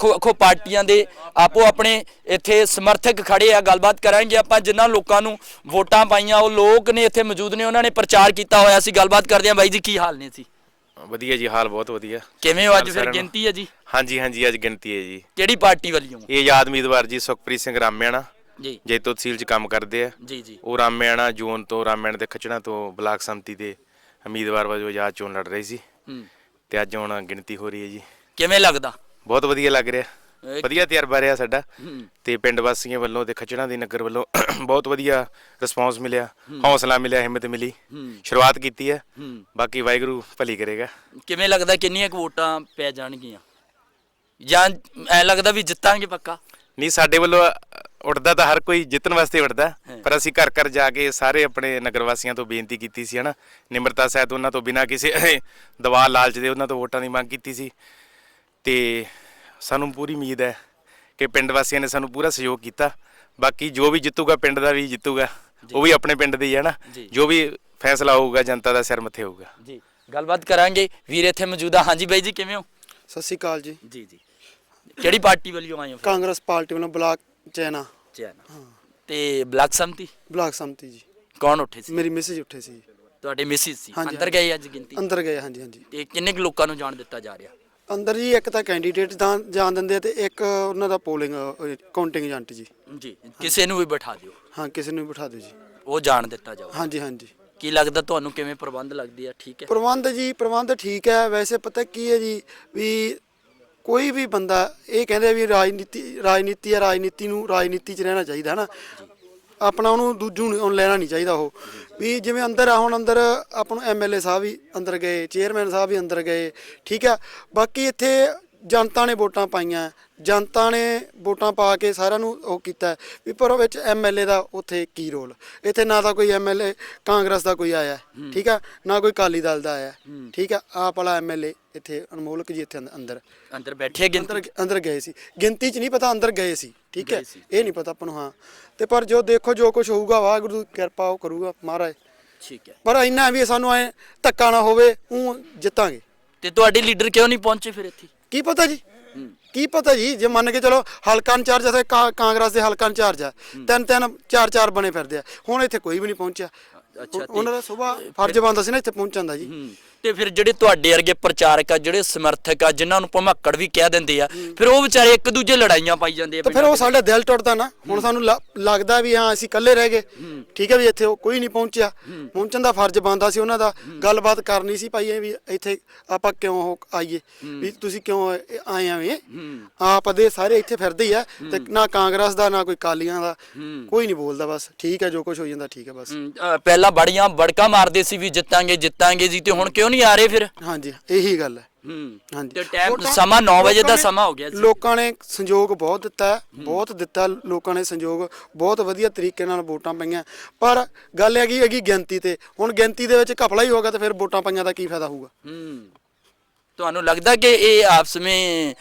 ਵੱਖੋ ਵੱਖੋ ਪਾਰਟੀਆਂ ਦੇ ਆਪੋ ਆਪਣੇ ਇੱਥੇ ਸਮਰਥਕ ਖੜੇ ਆ ਗੱਲਬਾਤ ਕਰਾਂਗੇ ਆਪਾਂ ਜਿਨ੍ਹਾਂ ਲੋਕਾਂ ਨੂੰ ਵੋਟਾਂ ਪਾਈਆਂ ਉਹ ਲੋਕ ਨੇ ਇੱਥੇ ਮੌਜੂਦ ਨੇ ਉਹਨਾਂ ਨੇ ਪ੍ਰਚਾਰ ਕੀਤਾ ਹੋਇਆ ਸੀ ਗੱਲਬਾਤ ਕਰਦੇ ਆ। ਬਾਈ ਜੀ ਕੀ ਹਾਲ ਨੇ ਸੀ? ਵਧੀਆ ਜੀ ਹਾਲ ਬਹੁਤ ਵਧੀਆ। ਕਿਵੇਂ ਹੋ ਅੱਜ ਫਿਰ। ਗਿਣਤੀ ਹੈ ਜੀ? ਹਾਂਜੀ ਹਾਂਜੀ ਅੱਜ ਗਿਣਤੀ ਹੈ ਜੀ। ਕਿਹੜੀ ਪਾਰਟੀ ਵੱਲੋਂ? ਇਹ ਯਾਦ ਉਮੀਦਵਾਰ ਜੀ ਸੁਖਪ੍ਰੀਤ ਸਿੰਘ ਰਾਮਿਆਣਾ। ਜੀ। ਜੈਤੋ ਤਹਿਸੀਲ 'ਚ ਕੰਮ ਕਰਦੇ ਆ। ਜੀ ਜੀ। ਉਹ ਰਾਮਿਆਣਾ ਜੋਨ ਤੋਂ ਰਾਮਿਆਣਾ ਦੇ ਖਚਣਾ ਤੋਂ ਬਲਾਕ ਸੰਮਤੀ ਦੇ ਉਮੀਦਵਾਰ ਵਜੋਂ ਆਜ਼ਾਦ ਚੋਣ ਲੜ ਰਹੀ ਸੀ। ਹੂੰ। ਤੇ ਅੱਜ ਹੁਣ ਗਿਣਤੀ ਹੋ ਰਹੀ ਹੈ ਜੀ। ਕਿਵੇਂ ਲੱਗਦਾ? ਬਹੁਤ ਵਧੀਆ ਲੱਗ ਰਿਹਾ। ਵਧੀਆ ਤਜਰਬਾ ਰਿਹਾ ਸਾਡਾ। ਤੇ ਪਿੰਡ ਵਾਸੀਆਂ ਵੱਲੋਂ ਤੇ ਖਚਣਾ ਦੀ ਨਗਰ ਵੱਲੋਂ ਬਹੁਤ ਵਧੀਆ ਰਿਸਪਾਂਸ ਮਿਲਿਆ। ਹੌਸਲਾ ਮਿਲਿਆ ਹਿੰਮਤ ਮਿਲੀ। ਸ਼ੁਰੂਆਤ ਕੀਤੀ ਹੈ। ਬਾਕੀ ਵਾਹਿਗੁਰੂ ਭਲੀ ਕਰੇਗਾ। ਕਿਵੇਂ ਲੱਗਦਾ ਕਿੰਨੀਆਂ ਵੋਟਾਂ ਪੈ ਜਾਣਗੀਆਂ? ਜਾਂ ਐ ਲੱਗਦਾ ਵੀ ਜਿੱਤਾਂਗੇ ਪੱਕਾ? ਨਹੀਂ ਸਾਡੇ ਵੱਲੋਂ ਉੱਠਦਾ ਤਾਂ ਹਰ ਕੋਈ ਜਿੱਤਣ ਵਾਸਤੇ ਉੱਠਦਾ। ਪਰ ਅਸੀਂ ਘਰ ਘਰ ਜਾ ਕੇ ਸਾਰੇ ਆਪਣੇ ਨਗਰ ਵਾਸੀਆਂ ਤੋਂ ਬੇਨਤੀ ਕੀਤੀ ਸੀ ਹਨਾ। ਨਿਮਰਤਾ ਸਹਿਤ ਉਹਨਾਂ ਤੋਂ ਬਿਨਾਂ ਕਿਸੇ ਦਵਾ ਲਾਲਚ ਦੇ ਉਹਨਾਂ ਤੋਂ ਵੋਟਾਂ ਦੀ ਮੰਗ ਕੀਤੀ ਸੀ। ਤੇ ਸਾਨੂੰ ਪੂਰੀ ਉਮੀਦ ਹੈ ਕਿ ਪਿੰਡ ਵਾਸੀਆਂ ਨੇ ਸਾਨੂੰ ਪੂਰਾ ਸਹਿਯੋਗ ਕੀਤਾ। ਬਾਕੀ ਜੋ ਵੀ ਜਿੱਤੂਗਾ ਪਿੰਡ ਦਾ ਵੀ ਜਿੱਤੂਗਾ ਉਹ ਵੀ ਆਪਣੇ ਪਿੰਡ ਦੇ ਹੀ ਹੈ ਨਾ। ਜੀ। ਵੀ ਫੈਸਲਾ ਹੋਊਗਾ ਜਨਤਾ ਦਾ ਸਿਰ ਮੱਥੇ ਹੋਊਗਾ। ਜੀ। ਗੱਲਬਾਤ ਕਰਾਂਗੇ। ਵੀਰ ਇੱਥੇ ਮੌਜੂਦ ਆ। ਹਾਂਜੀ ਬਾਈ ਜੀ ਕਿਵੇਂ ਹੋ? ਸਤਿ ਸ਼੍ਰੀ ਅਕਾਲ ਜੀ। ਜੀ ਜੀ। ਕਿਹੜੀ ਪਾਰਟੀ ਵੱਲੋਂ ਆਏ ਹੋ? ਕਾਂਗਰਸ ਪਾਰਟੀ ਵੱਲੋਂ ਬਲਾਕ ਚੈਨਾ। ਚੈਨਾ। ਤੇ ਬਲਾਕ ਸੰਮਤੀ? ਬਲਾਕ ਸੰਮਤੀ ਜੀ। ਕੌਣ ਉੱਠੇ ਸੀ? ਮੇਰੀ ਮੈਸੇਜ ਉੱਠੇ ਸੀ ਤੁਹਾਡੇ ਮਿਸਿਸ ਸੀ। ਅੰਦਰ ਗਏ ਅੱਜ ਗਿਣਤੀ? ਅੰਦਰ ਗਏ ਹਾਂਜੀ ਹਾਂਜੀ। ਤੇ ਕਿੰਨੇ ਕੁ ਲੋਕਾਂ ਨੂੰ ਜਾਣ ਦਿੱਤਾ ਜਾ ਰਿਹਾ? ਅੰਦਰ ਜੀ ਇੱਕ ਤਾਂ ਕੈਂਡੀਡੇਟ ਦਾ ਜਾਣ ਦਿੰਦੇ ਆ ਤੇ ਇੱਕ ਉਹਨਾਂ ਦਾ ਪੋਲਿੰਗ ਕਾਊਂਟਿੰਗ ਏਜੰਟ ਜੀ। ਜੀ ਕਿਸੇ ਨੂੰ ਵੀ ਬਿਠਾ ਦਿਓ। ਹਾਂ ਕਿਸੇ ਨੂੰ ਵੀ ਬਿਠਾ ਦਿਓ ਜੀ। ਉਹ ਜਾਣ ਦਿੱਤਾ ਜਾਓ ਹਾਂਜੀ ਹਾਂਜੀ। ਕੀ ਲੱਗਦਾ ਤੁਹਾਨੂੰ ਕਿਵੇਂ ਪ੍ਰਬੰਧ ਲੱਗਦੀ ਆ? ਠੀਕ ਹੈ। ਪ੍ਰਬੰਧ ਜੀ ਪ੍ਰਬੰਧ ਠੀਕ ਹੈ। ਵੈਸੇ ਪਤਾ ਕੀ ਹੈ ਜੀ ਵੀ ਕੋਈ ਵੀ ਬੰਦਾ ਇਹ ਕਹਿੰਦੇ ਆ ਵੀ ਰਾਜਨੀਤੀ ਰਾਜਨੀਤੀ ਹੈ ਰਾਜਨੀਤੀ ਨੂੰ ਰਾਜਨੀਤੀ 'ਚ ਰਹਿਣਾ ਚਾਹੀਦਾ ਹੈ ਨਾ ਆਪਣਾ ਉਹਨੂੰ ਦੂਜੂ ਨੂੰ ਲੈਣਾ ਨਹੀਂ ਚਾਹੀਦਾ ਉਹ। ਵੀ ਜਿਵੇਂ ਅੰਦਰ ਆ, ਹੁਣ ਅੰਦਰ ਆਪਾਂ ਨੂੰ ਐਮਐਲਏ ਸਾਹਿਬ ਵੀ ਅੰਦਰ ਗਏ, ਚੇਅਰਮੈਨ ਸਾਹਿਬ ਵੀ ਅੰਦਰ ਗਏ, ਠੀਕ ਆ। ਬਾਕੀ ਇੱਥੇ ਜਨਤਾ ਨੇ ਵੋਟਾਂ ਪਾਈਆਂ ਜਨਤਾ ਨੇ ਵੋਟਾਂ ਪਾ ਕੇ ਸਾਰਿਆਂ ਨੂੰ ਉਹ ਕੀਤਾ। ਵੀ ਪਰ ਉਹ ਵਿੱਚ ਐਮਐਲਏ ਦਾ ਉੱਥੇ ਕੀ ਰੋਲ? ਇੱਥੇ ਨਾ ਤਾਂ ਕੋਈ ਐਮਐਲਏ ਕਾਂਗਰਸ ਦਾ ਕੋਈ ਆਇਆ ਠੀਕ ਆ? ਨਾ ਕੋਈ ਕਾਲੀ ਦਲ ਦਾ ਆਇਆ ਠੀਕ ਆ? ਆਪ ਵਾਲਾ ਐਮਐਲਏ ਇੱਥੇ ਅਨਮੋਲਕ ਜੀ ਇੱਥੇ ਅੰਦ- ਅੰਦਰ। ਅੰਦਰ ਬੈਠੇ ਅੰਦਰ ਅੰਦਰ ਗਏ ਸੀ। ਗਿਣਤੀ 'ਚ ਨਹੀਂ ਪਤਾ ਅੰਦਰ ਗਏ ਸੀ ਠੀਕ ਹੈ। ਇਹ ਨਹੀਂ ਪਤਾ ਆਪਾਂ ਨੂੰ ਹਾਂ। ਤੇ ਪਰ ਜੋ ਦੇਖੋ ਜੋ ਕੁਝ ਹੋਊਗਾ ਵਾਹਿਗੁਰੂ ਦੀ ਕਿਰਪਾ ਉਹ ਕਰੂਗਾ ਮਹਾਰਾਜ। ਠੀਕ ਹੈ। ਪਰ ਇੰਨਾ ਵੀ ਸਾਨੂੰ ਐ ਧੱਕਾ ਨਾ ਹੋਵੇ ਉਹ ਜਿੱਤਾਂਗੇ। ਤੇ ਤੁਹਾਡੇ ਲੀਡਰ ਕਿਉਂ ਨਹੀਂ ਪਹੁੰਚੇ ਫਿਰ ਇੱਥੇ? ਕੀ ਪਤਾ ਜੀ? ਹੂੰ ਕੀ ਪਤਾ ਜੀ? ਜੇ ਮੰਨ ਕੇ ਚਲੋ ਹਲਕਾ ਇੰਚਾਰਜ ਕਾ- ਕਾਂਗਰਸ ਦੇ ਹਲਕਾ ਇੰਚਾਰਜ ਆ। ਤਿੰਨ ਤਿੰਨ ਚਾਰ ਚਾਰ ਬਣੇ ਫਿਰਦੇ ਆ। ਹੁਣ ਇੱਥੇ ਕੋਈ ਵੀ ਨਹੀਂ ਪਹੁੰਚਿਆ। ਅੱਛਾ, ਉਹਨਾਂ ਦਾ ਸੁਬਾਹ ਫਰਜ਼ ਬਣਦਾ ਸੀ ਨਾ ਇੱਥੇ ਪਹੁੰਚਣ ਦਾ ਜੀ। ਹੂੰ। ਤੇ ਫਿਰ ਜਿਹੜੇ ਤੁਹਾਡੇ ਵਰਗੇ ਪ੍ਰਚਾਰਕ ਆ ਜਿਹੜੇ ਸਮਰਥਕ ਆ ਜਿਨ੍ਹਾਂ ਨੂੰ ਭਮੱਕੜ ਵੀ ਕਹਿ ਦਿੰਦੇ ਆ ਫਿਰ ਉਹ ਵਿਚਾਰੇ ਇੱਕ ਦੂਜੇ ਲੜਾਈਆਂ ਪਾਈ ਜਾਂਦੇ ਆ ਤੇ ਫਿਰ ਉਹ ਸਾਡਾ ਦਿਲ ਟੁੱਟਦਾ ਨਾ। ਹੁਣ ਸਾਨੂੰ ਲੱਗਦਾ ਵੀ ਹਾਂ ਅਸੀਂ ਇਕੱਲੇ ਰਹਿ ਗਏ। ਠੀਕ ਹੈ ਵੀ ਇੱਥੇ ਕੋਈ ਨਹੀਂ ਪਹੁੰਚਿਆ। ਪਹੁੰਚਣ ਦਾ ਫਰਜ਼ ਬਣਦਾ ਸੀ ਉਹਨਾਂ ਦਾ। ਗੱਲਬਾਤ ਕਰਨੀ ਸੀ ਭਾਈ ਵੀ ਇੱਥੇ ਆਪਾਂ ਕਿਉਂ ਆਈਏ? ਵੀ ਤੁਸੀਂ ਕਿਉਂ ਆਏ ਆਵੇਂ ਆਪ ਦੇ ਸਾਰੇ ਇੱਥੇ ਫਿਰਦੇ ਹੀ ਆ ਤੇ ਨਾ ਕਾਂਗਰਸ ਦਾ ਨਾ ਕੋਈ ਕਾਲੀਆਂ ਦਾ। ਕੋਈ ਨਹੀਂ ਬੋਲਦਾ ਬਸ। ਠੀਕ ਹੈ ਜੋ ਕੁਝ ਹੋ ਜਾਂਦਾ ਠੀਕ ਹੈ ਬਸ। ਪਹਿਲਾਂ ਬੜੀਆਂ ਬੜਕਾ ਮਾਰਦੇ ਸੀ ਵੀ ਜਿੱਤਾਂਗੇ ਜਿੱਤਾਂਗੇ ਜੀ ਤੇ ਹੁਣ ਕਿਉਂ ਨਹੀਂ ਆ ਰਹੇ ਫਿਰ? ਹਾਂਜੀ ਇਹੀ ਗੱਲ ਹੈ। ਹੂੰ। ਹਾਂਜੀ। ਤੇ ਟਾਈਮ ਸਮਾਂ 9 ਵਜੇ ਦਾ ਸਮਾਂ ਹੋ ਗਿਆ ਸੀ ਲੋਕਾਂ ਨੇ ਸੰਯੋਗ ਬਹੁਤ ਦਿੱਤਾ ਬਹੁਤ ਦਿੱਤਾ ਲੋਕਾਂ ਨੇ ਸੰਯੋਗ। ਬਹੁਤ ਵਧੀਆ ਤਰੀਕੇ ਨਾਲ ਵੋਟਾਂ ਪਈਆਂ। ਪਰ ਗੱਲ ਹੈਗੀ ਹੈਗੀ ਗਿਣਤੀ ਤੇ। ਹੁਣ ਗਿਣਤੀ ਦੇ ਵਿੱਚ ਘਪਲਾ ਹੀ ਹੋਗਾ ਤਾਂ ਫਿਰ ਵੋਟਾਂ ਪਈਆਂ ਦਾ ਕੀ ਫਾਇਦਾ ਹੋਊਗਾ? ਹੂੰ। ਤੁਹਾਨੂੰ ਲੱਗਦਾ ਕਿ ਇਹ ਆਪਸ ਵਿੱਚ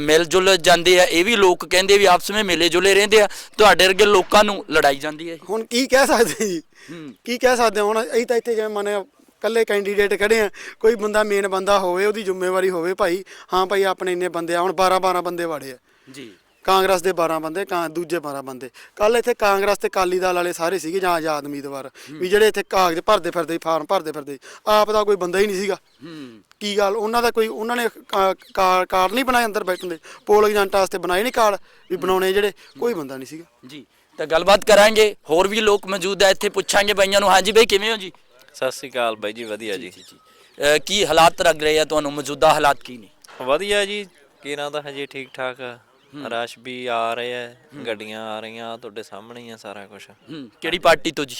ਮਿਲ ਜੁਲ ਜਾਂਦੇ ਆ? ਇਹ ਵੀ ਲੋਕ ਕਹਿੰਦੇ ਵੀ ਆਪਸ ਵਿੱਚ ਮਿਲੇ ਜੁਲੇ ਰਹਿੰਦੇ ਆ। ਤੁਹਾਡੇ ਵਰਗੇ ਲੋਕਾਂ ਨੂੰ ਲੜਾਈ ਜਾਂਦੀ ਹੈ ਹੁਣ ਕੀ ਕਹਿ ਸਕਦੇ ਜੀ? ਕੀ ਕਹਿ ਸਕਦੇ? ਹੁਣ ਅਸੀਂ ਤਾਂ ਇੱਥੇ ਜਿਵੇਂ ਮੰਨੇ ਕੱਲੇ ਕੈਂਡੀਡੇਟ ਖੜੇ ਆ ਕੋਈ ਬੰਦਾ ਮੇਨ ਬੰਦਾ ਹੋਵੇ ਉਹਦੀ ਜ਼ਿੰਮੇਵਾਰੀ ਹੋਵੇ ਭਾਈ ਹਾਂ ਭਾਈ ਆਪਣੇ ਇੰਨੇ ਬੰਦੇ ਆ ਹੁਣ 12 12 ਬੰਦੇ ਵਾੜੇ ਆ। ਜੀ। ਕਾਂਗਰਸ ਦੇ 12 ਬੰਦੇ ਕਾਂ ਦੂਜੇ 12 ਬੰਦੇ। ਕੱਲ ਇੱਥੇ ਕਾਂਗਰਸ ਤੇ ਕਾਲੀ ਦਲ ਵਾਲੇ ਸਾਰੇ ਸੀਗੇ ਜਾਂ ਆਜ਼ਾਦ ਉਮੀਦਵਾਰ ਵੀ ਜਿਹੜੇ ਇੱਥੇ ਕਾਗਜ਼ ਭਰਦੇ ਫਿਰਦੇ ਫਾਰਮ ਭਰਦੇ ਫਿਰਦੇ ਆਪ ਦਾ ਕੋਈ ਬੰਦਾ ਹੀ ਨਹੀਂ ਸੀਗਾ। ਕੀ ਗੱਲ ਉਹਨਾਂ ਦਾ ਕੋਈ ਉਹਨਾਂ ਨੇ ਕਾਰਡ ਨਹੀਂ ਬਣਾਏ ਅੰਦਰ ਬੈਠਣ ਦੇ? ਪੋਲ ਏਜੰਟ ਵਾਸਤੇ ਬਣਾਏ ਨਹੀਂ ਕਾਰਡ ਵੀ ਬਣਾਉਣੇ ਜਿਹੜੇ ਕੋਈ ਬੰਦਾ ਨਹੀਂ ਸੀਗਾ। ਜੀ ਤਾਂ ਗੱਲਬਾਤ ਕਰਾਂਗੇ ਹੋਰ ਵੀ ਲੋਕ ਮੌਜੂਦ ਆ ਇੱਥੇ ਪੁੱਛਾਂਗੇ ਬਾਈਆਂ ਨੂੰ ਹਾਂਜੀ ਬਈ ਕਿਵੇਂ ਹੋ ਜੀ? ਸਤਿ ਸ੍ਰੀ ਅਕਾਲ ਬਾਈ ਜੀ ਵਧੀਆ ਜੀ। ਅ, ਕੀ ਹਾਲਾਤ ਲੱਗ ਰਹੇ ਆ? ਤੁਹਾਨੂੰ ਮੌਜੂਦਾ ਹਾਲਾਤ ਕੀ ਨੇ? ਵਧੀਆ ਜੀ ਕਿਰਾਂ ਤਾਂ ਹਜੇ ਠੀਕ ਠਾਕ? ਆ ਰਸ਼ ਵੀ ਆ ਰਹੇ ਆ ਗੱਡੀਆਂ ਆ ਰਹੀਆਂ ਆਹ ਤੁਹਾਡੇ ਸਾਹਮਣੇ ਹੀ ਆ ਸਾਰਾ ਕੁਝ ਹੂੰ ਕਿਹੜੀ ਪਾਰਟੀ ਤੋਂ ਜੀ?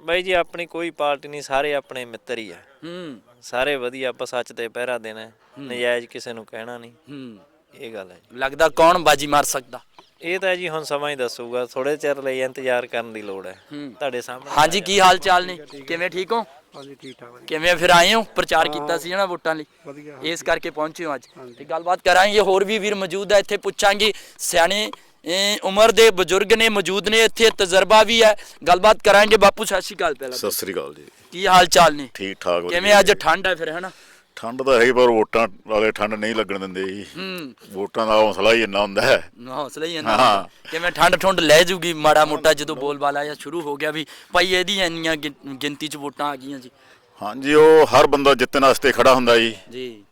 ਬਾਈ ਜੀ ਆਪਣੀ ਕੋਈ ਪਾਰਟੀ ਨਹੀਂ ਸਾਰੇ ਆਪਣੇ ਮਿੱਤਰ ਹੀ ਆ। ਹੂੰ। ਸਾਰੇ ਵਧੀਆ ਆਪਾਂ ਸੱਚ ਤੇ ਪਹਿਰਾ ਦੇਣਾ ਹੈ। ਨਜਾਇਜ਼ ਕਿਸੇ ਨੂੰ ਕਹਿਣਾ ਨਹੀਂ। ਹੂੰ। ਇਹ ਗੱਲ ਹੈ ਜੀ। ਲੱਗਦਾ ਕੌਣ ਬਾਜੀ ਮਾਰ ਸਕਦਾ? ਇਹ ਤਾਂ ਜੀ ਹੁਣ ਸਮਾਂ ਹੀ ਦੱਸੂਗਾ ਥੋੜੇ ਚਿਰ ਲਈ ਇੰਤਜ਼ਾਰ ਕਰਨ ਦੀ ਲੋੜ ਹੈ। ਤੁਹਾਡੇ ਸਾਹਮਣੇ ਹਾਂਜੀ ਕੀ ਹਾਲ ਚਾਲ ਨੇ? ਕਿਵੇਂ ਠੀਕ ਹੋ? ਹਾਂਜੀ ਠੀਕ ਠਾਕ ਕਿਵੇਂ ਫਿਰ ਆਏ ਹੋ? ਪ੍ਰਚਾਰ ਕੀਤਾ ਸੀ ਨਾ ਵੋਟਾਂ ਲਈ? ਵਧੀਆ ਇਸ ਕਰਕੇ ਪਹੁੰਚੇ ਹੋ ਅੱਜ। ਤੇ ਗੱਲਬਾਤ ਕਰਾਂਗੇ ਹੋਰ ਵੀ ਵੀਰ ਮੌਜੂਦ ਹੈ ਇੱਥੇ ਪੁੱਛਾਂਗੇ। ਸਿਆਣੇ ਉਮਰ ਦੇ ਬਜ਼ੁਰਗ ਨੇ ਮੌਜੂਦ ਨੇ ਇੱਥੇ ਤਜਰਬਾ ਵੀ ਹੈ। ਗੱਲਬਾਤ ਕਰਾਂਗੇ। ਬਾਪੂ ਸਤਿ ਸ਼੍ਰੀ ਅਕਾਲ ਪਹਿਲਾਂ ਸਤਿ ਸ੍ਰੀ ਅਕਾਲ ਜੀ। ਕੀ ਹਾਲ ਚਾਲ ਨੇ? ਠੀਕ ਠਾਕ ਕਿਵੇਂ ਅੱਜ ਠੰਡ ਹੈ ਫਿਰ ਹਨਾ? ਠੰਡ ਤਾਂ ਹੈ ਪਰ ਵੋਟਾਂ ਵਾਲੇ ਠੰਡ ਨਹੀਂ ਲੱਗਣ ਦਿੰਦੇ ਜੀ। ਹੂੰ। ਵੋਟਾਂ ਦਾ ਹੌਸਲਾ ਹੀ ਇੰਨਾ ਹੁੰਦਾ ਹੈ। ਹੌਸਲਾ ਹੀ ਇੰਨਾ ਹਾਂ। ਕਿਵੇਂ ਠੰਡ ਠੁੰਡ ਲੈ ਜੂਗੀ ਮਾੜਾ ਮੋਟਾ ਜਦੋਂ ਬੋਲਬਾਲਾ ਜਾਂ ਸ਼ੁਰੂ ਹੋ ਗਿਆ ਵੀ ਭਾਈ ਇਹਦੀ ਇੰਨੀਆਂ ਗਿਣ- ਗਿਣਤੀ 'ਚ ਵੋਟਾਂ ਆ ਗਈਆਂ ਜੀ। ਹਾਂਜੀ ਉਹ ਹਰ ਬੰਦਾ ਜਿੱਤਣ ਵਾਸਤੇ ਖੜਾ ਹੁੰਦਾ ਜੀ। ਜੀ।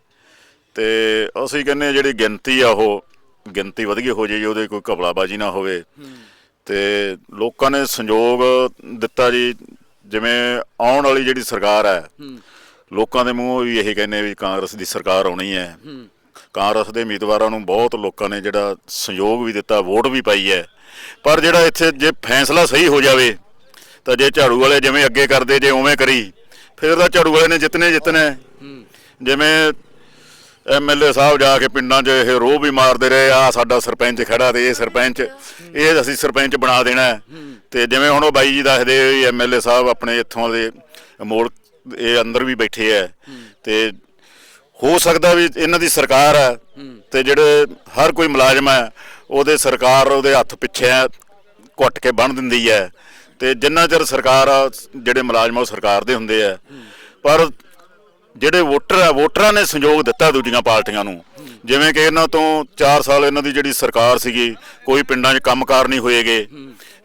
ਤੇ ਅਸੀਂ ਕਹਿੰਦੇ ਹਾਂ ਜਿਹੜੀ ਗਿਣਤੀ ਆ ਉਹ ਗਿਣਤੀ ਵਧੀਆ ਹੋ ਜਾਏ ਜੀ ਉਹਦੇ ਕੋਈ ਘਪਲਾਬਾਜੀ ਨਾ ਹੋਵੇ। ਤੇ ਲੋਕਾਂ ਨੇ ਸੰਯੋਗ ਦਿੱਤਾ ਜੀ ਜਿਵੇਂ ਆਉਣ ਵਾਲੀ ਜਿਹੜੀ ਸਰਕਾਰ ਹੈ ਹੂੰ। ਲੋਕਾਂ ਦੇ ਮੂੰਹੋਂ ਵੀ ਇਹ ਕਹਿੰਦੇ ਵੀ ਕਾਂਗਰਸ ਦੀ ਸਰਕਾਰ ਆਉਣੀ ਹੈ। ਕਾਂਗਰਸ ਦੇ ਉਮੀਦਵਾਰਾਂ ਨੂੰ ਬਹੁਤ ਲੋਕਾਂ ਨੇ ਜਿਹੜਾ ਸੰਯੋਗ ਵੀ ਦਿੱਤਾ ਵੋਟ ਵੀ ਪਾਈ ਹੈ। ਪਰ ਜਿਹੜਾ ਇੱਥੇ ਜੇ ਫੈਸਲਾ ਸਹੀ ਹੋ ਜਾਵੇ ਤਾਂ ਜੇ ਝਾੜੂ ਵਾਲੇ ਜਿਵੇਂ ਅੱਗੇ ਕਰਦੇ ਜੇ ਉਵੇਂ ਕਰੀ ਫਿਰ ਤਾਂ ਝਾੜੂ ਵਾਲੇ ਨੇ ਜਿੱਤਨੇ ਜਿੱਤਨੇ ਜਿਵੇਂ ਐਮਐਲਏ ਸਾਹਿਬ ਜਾ ਕੇ ਪਿੰਡਾਂ 'ਚ ਇਹ ਰੋਹ ਵੀ ਮਾਰਦੇ ਰਹੇ ਆ ਸਾਡਾ ਸਰਪੰਚ ਖੜਾ ਤੇ ਇਹ ਸਰਪੰਚ ਇਹ ਅਸੀਂ ਸਰਪੰਚ ਬਣਾ ਦੇਣਾ। ਤੇ ਜਿਵੇਂ ਹੁਣ ਉਹ ਬਾਈ ਜੀ ਦੱਸਦੇ ਐਮਐਲਏ ਸਾਹਿਬ ਆਪਣੇ ਇੱਥੋਂ ਦੇ ਮੋੜ ਇਹ ਅੰਦਰ ਵੀ ਬੈਠੇ ਐ। ਤੇ ਹੋ ਸਕਦਾ ਵੀ ਇਹਨਾਂ ਦੀ ਸਰਕਾਰ ਹੈ ਤੇ ਜਿਹੜੇ ਹਰ ਕੋਈ ਮੁਲਾਜ਼ਮ ਹੈ ਉਹਦੇ ਸਰਕਾਰ ਉਹਦੇ ਹੱਥ ਪਿੱਛੇ ਹੈ, ਕੁੱਟ ਕੇ ਬੰਨ ਦਿੰਦੀ ਹੈ ਤੇ ਜਿੰਨਾ ਚਿਰ ਸਰਕਾਰ ਆ, ਜਿਹੜੇ ਮੁਲਾਜ਼ਮ ਆ ਉਹ ਸਰਕਾਰ ਦੇ ਹੁੰਦੇ ਆ ਪਰ ਜਿਹੜੇ ਵੋਟਰ ਆ ਵੋਟਰਾਂ ਨੇ ਸੰਯੋਗ ਦਿੱਤਾ ਦੂਜੀਆਂ ਪਾਰਟੀਆਂ ਨੂੰ। ਜਿਵੇਂ ਕਿ ਇਹਨਾਂ ਤੋਂ 4 ਸਾਲ ਇਹਨਾਂ ਦੀ ਜਿਹੜੀ ਸਰਕਾਰ ਸੀਗੀ ਕੋਈ ਪਿੰਡਾਂ 'ਚ ਕੰਮਕਾਰ ਨਹੀਂ ਹੋਏਗੇ।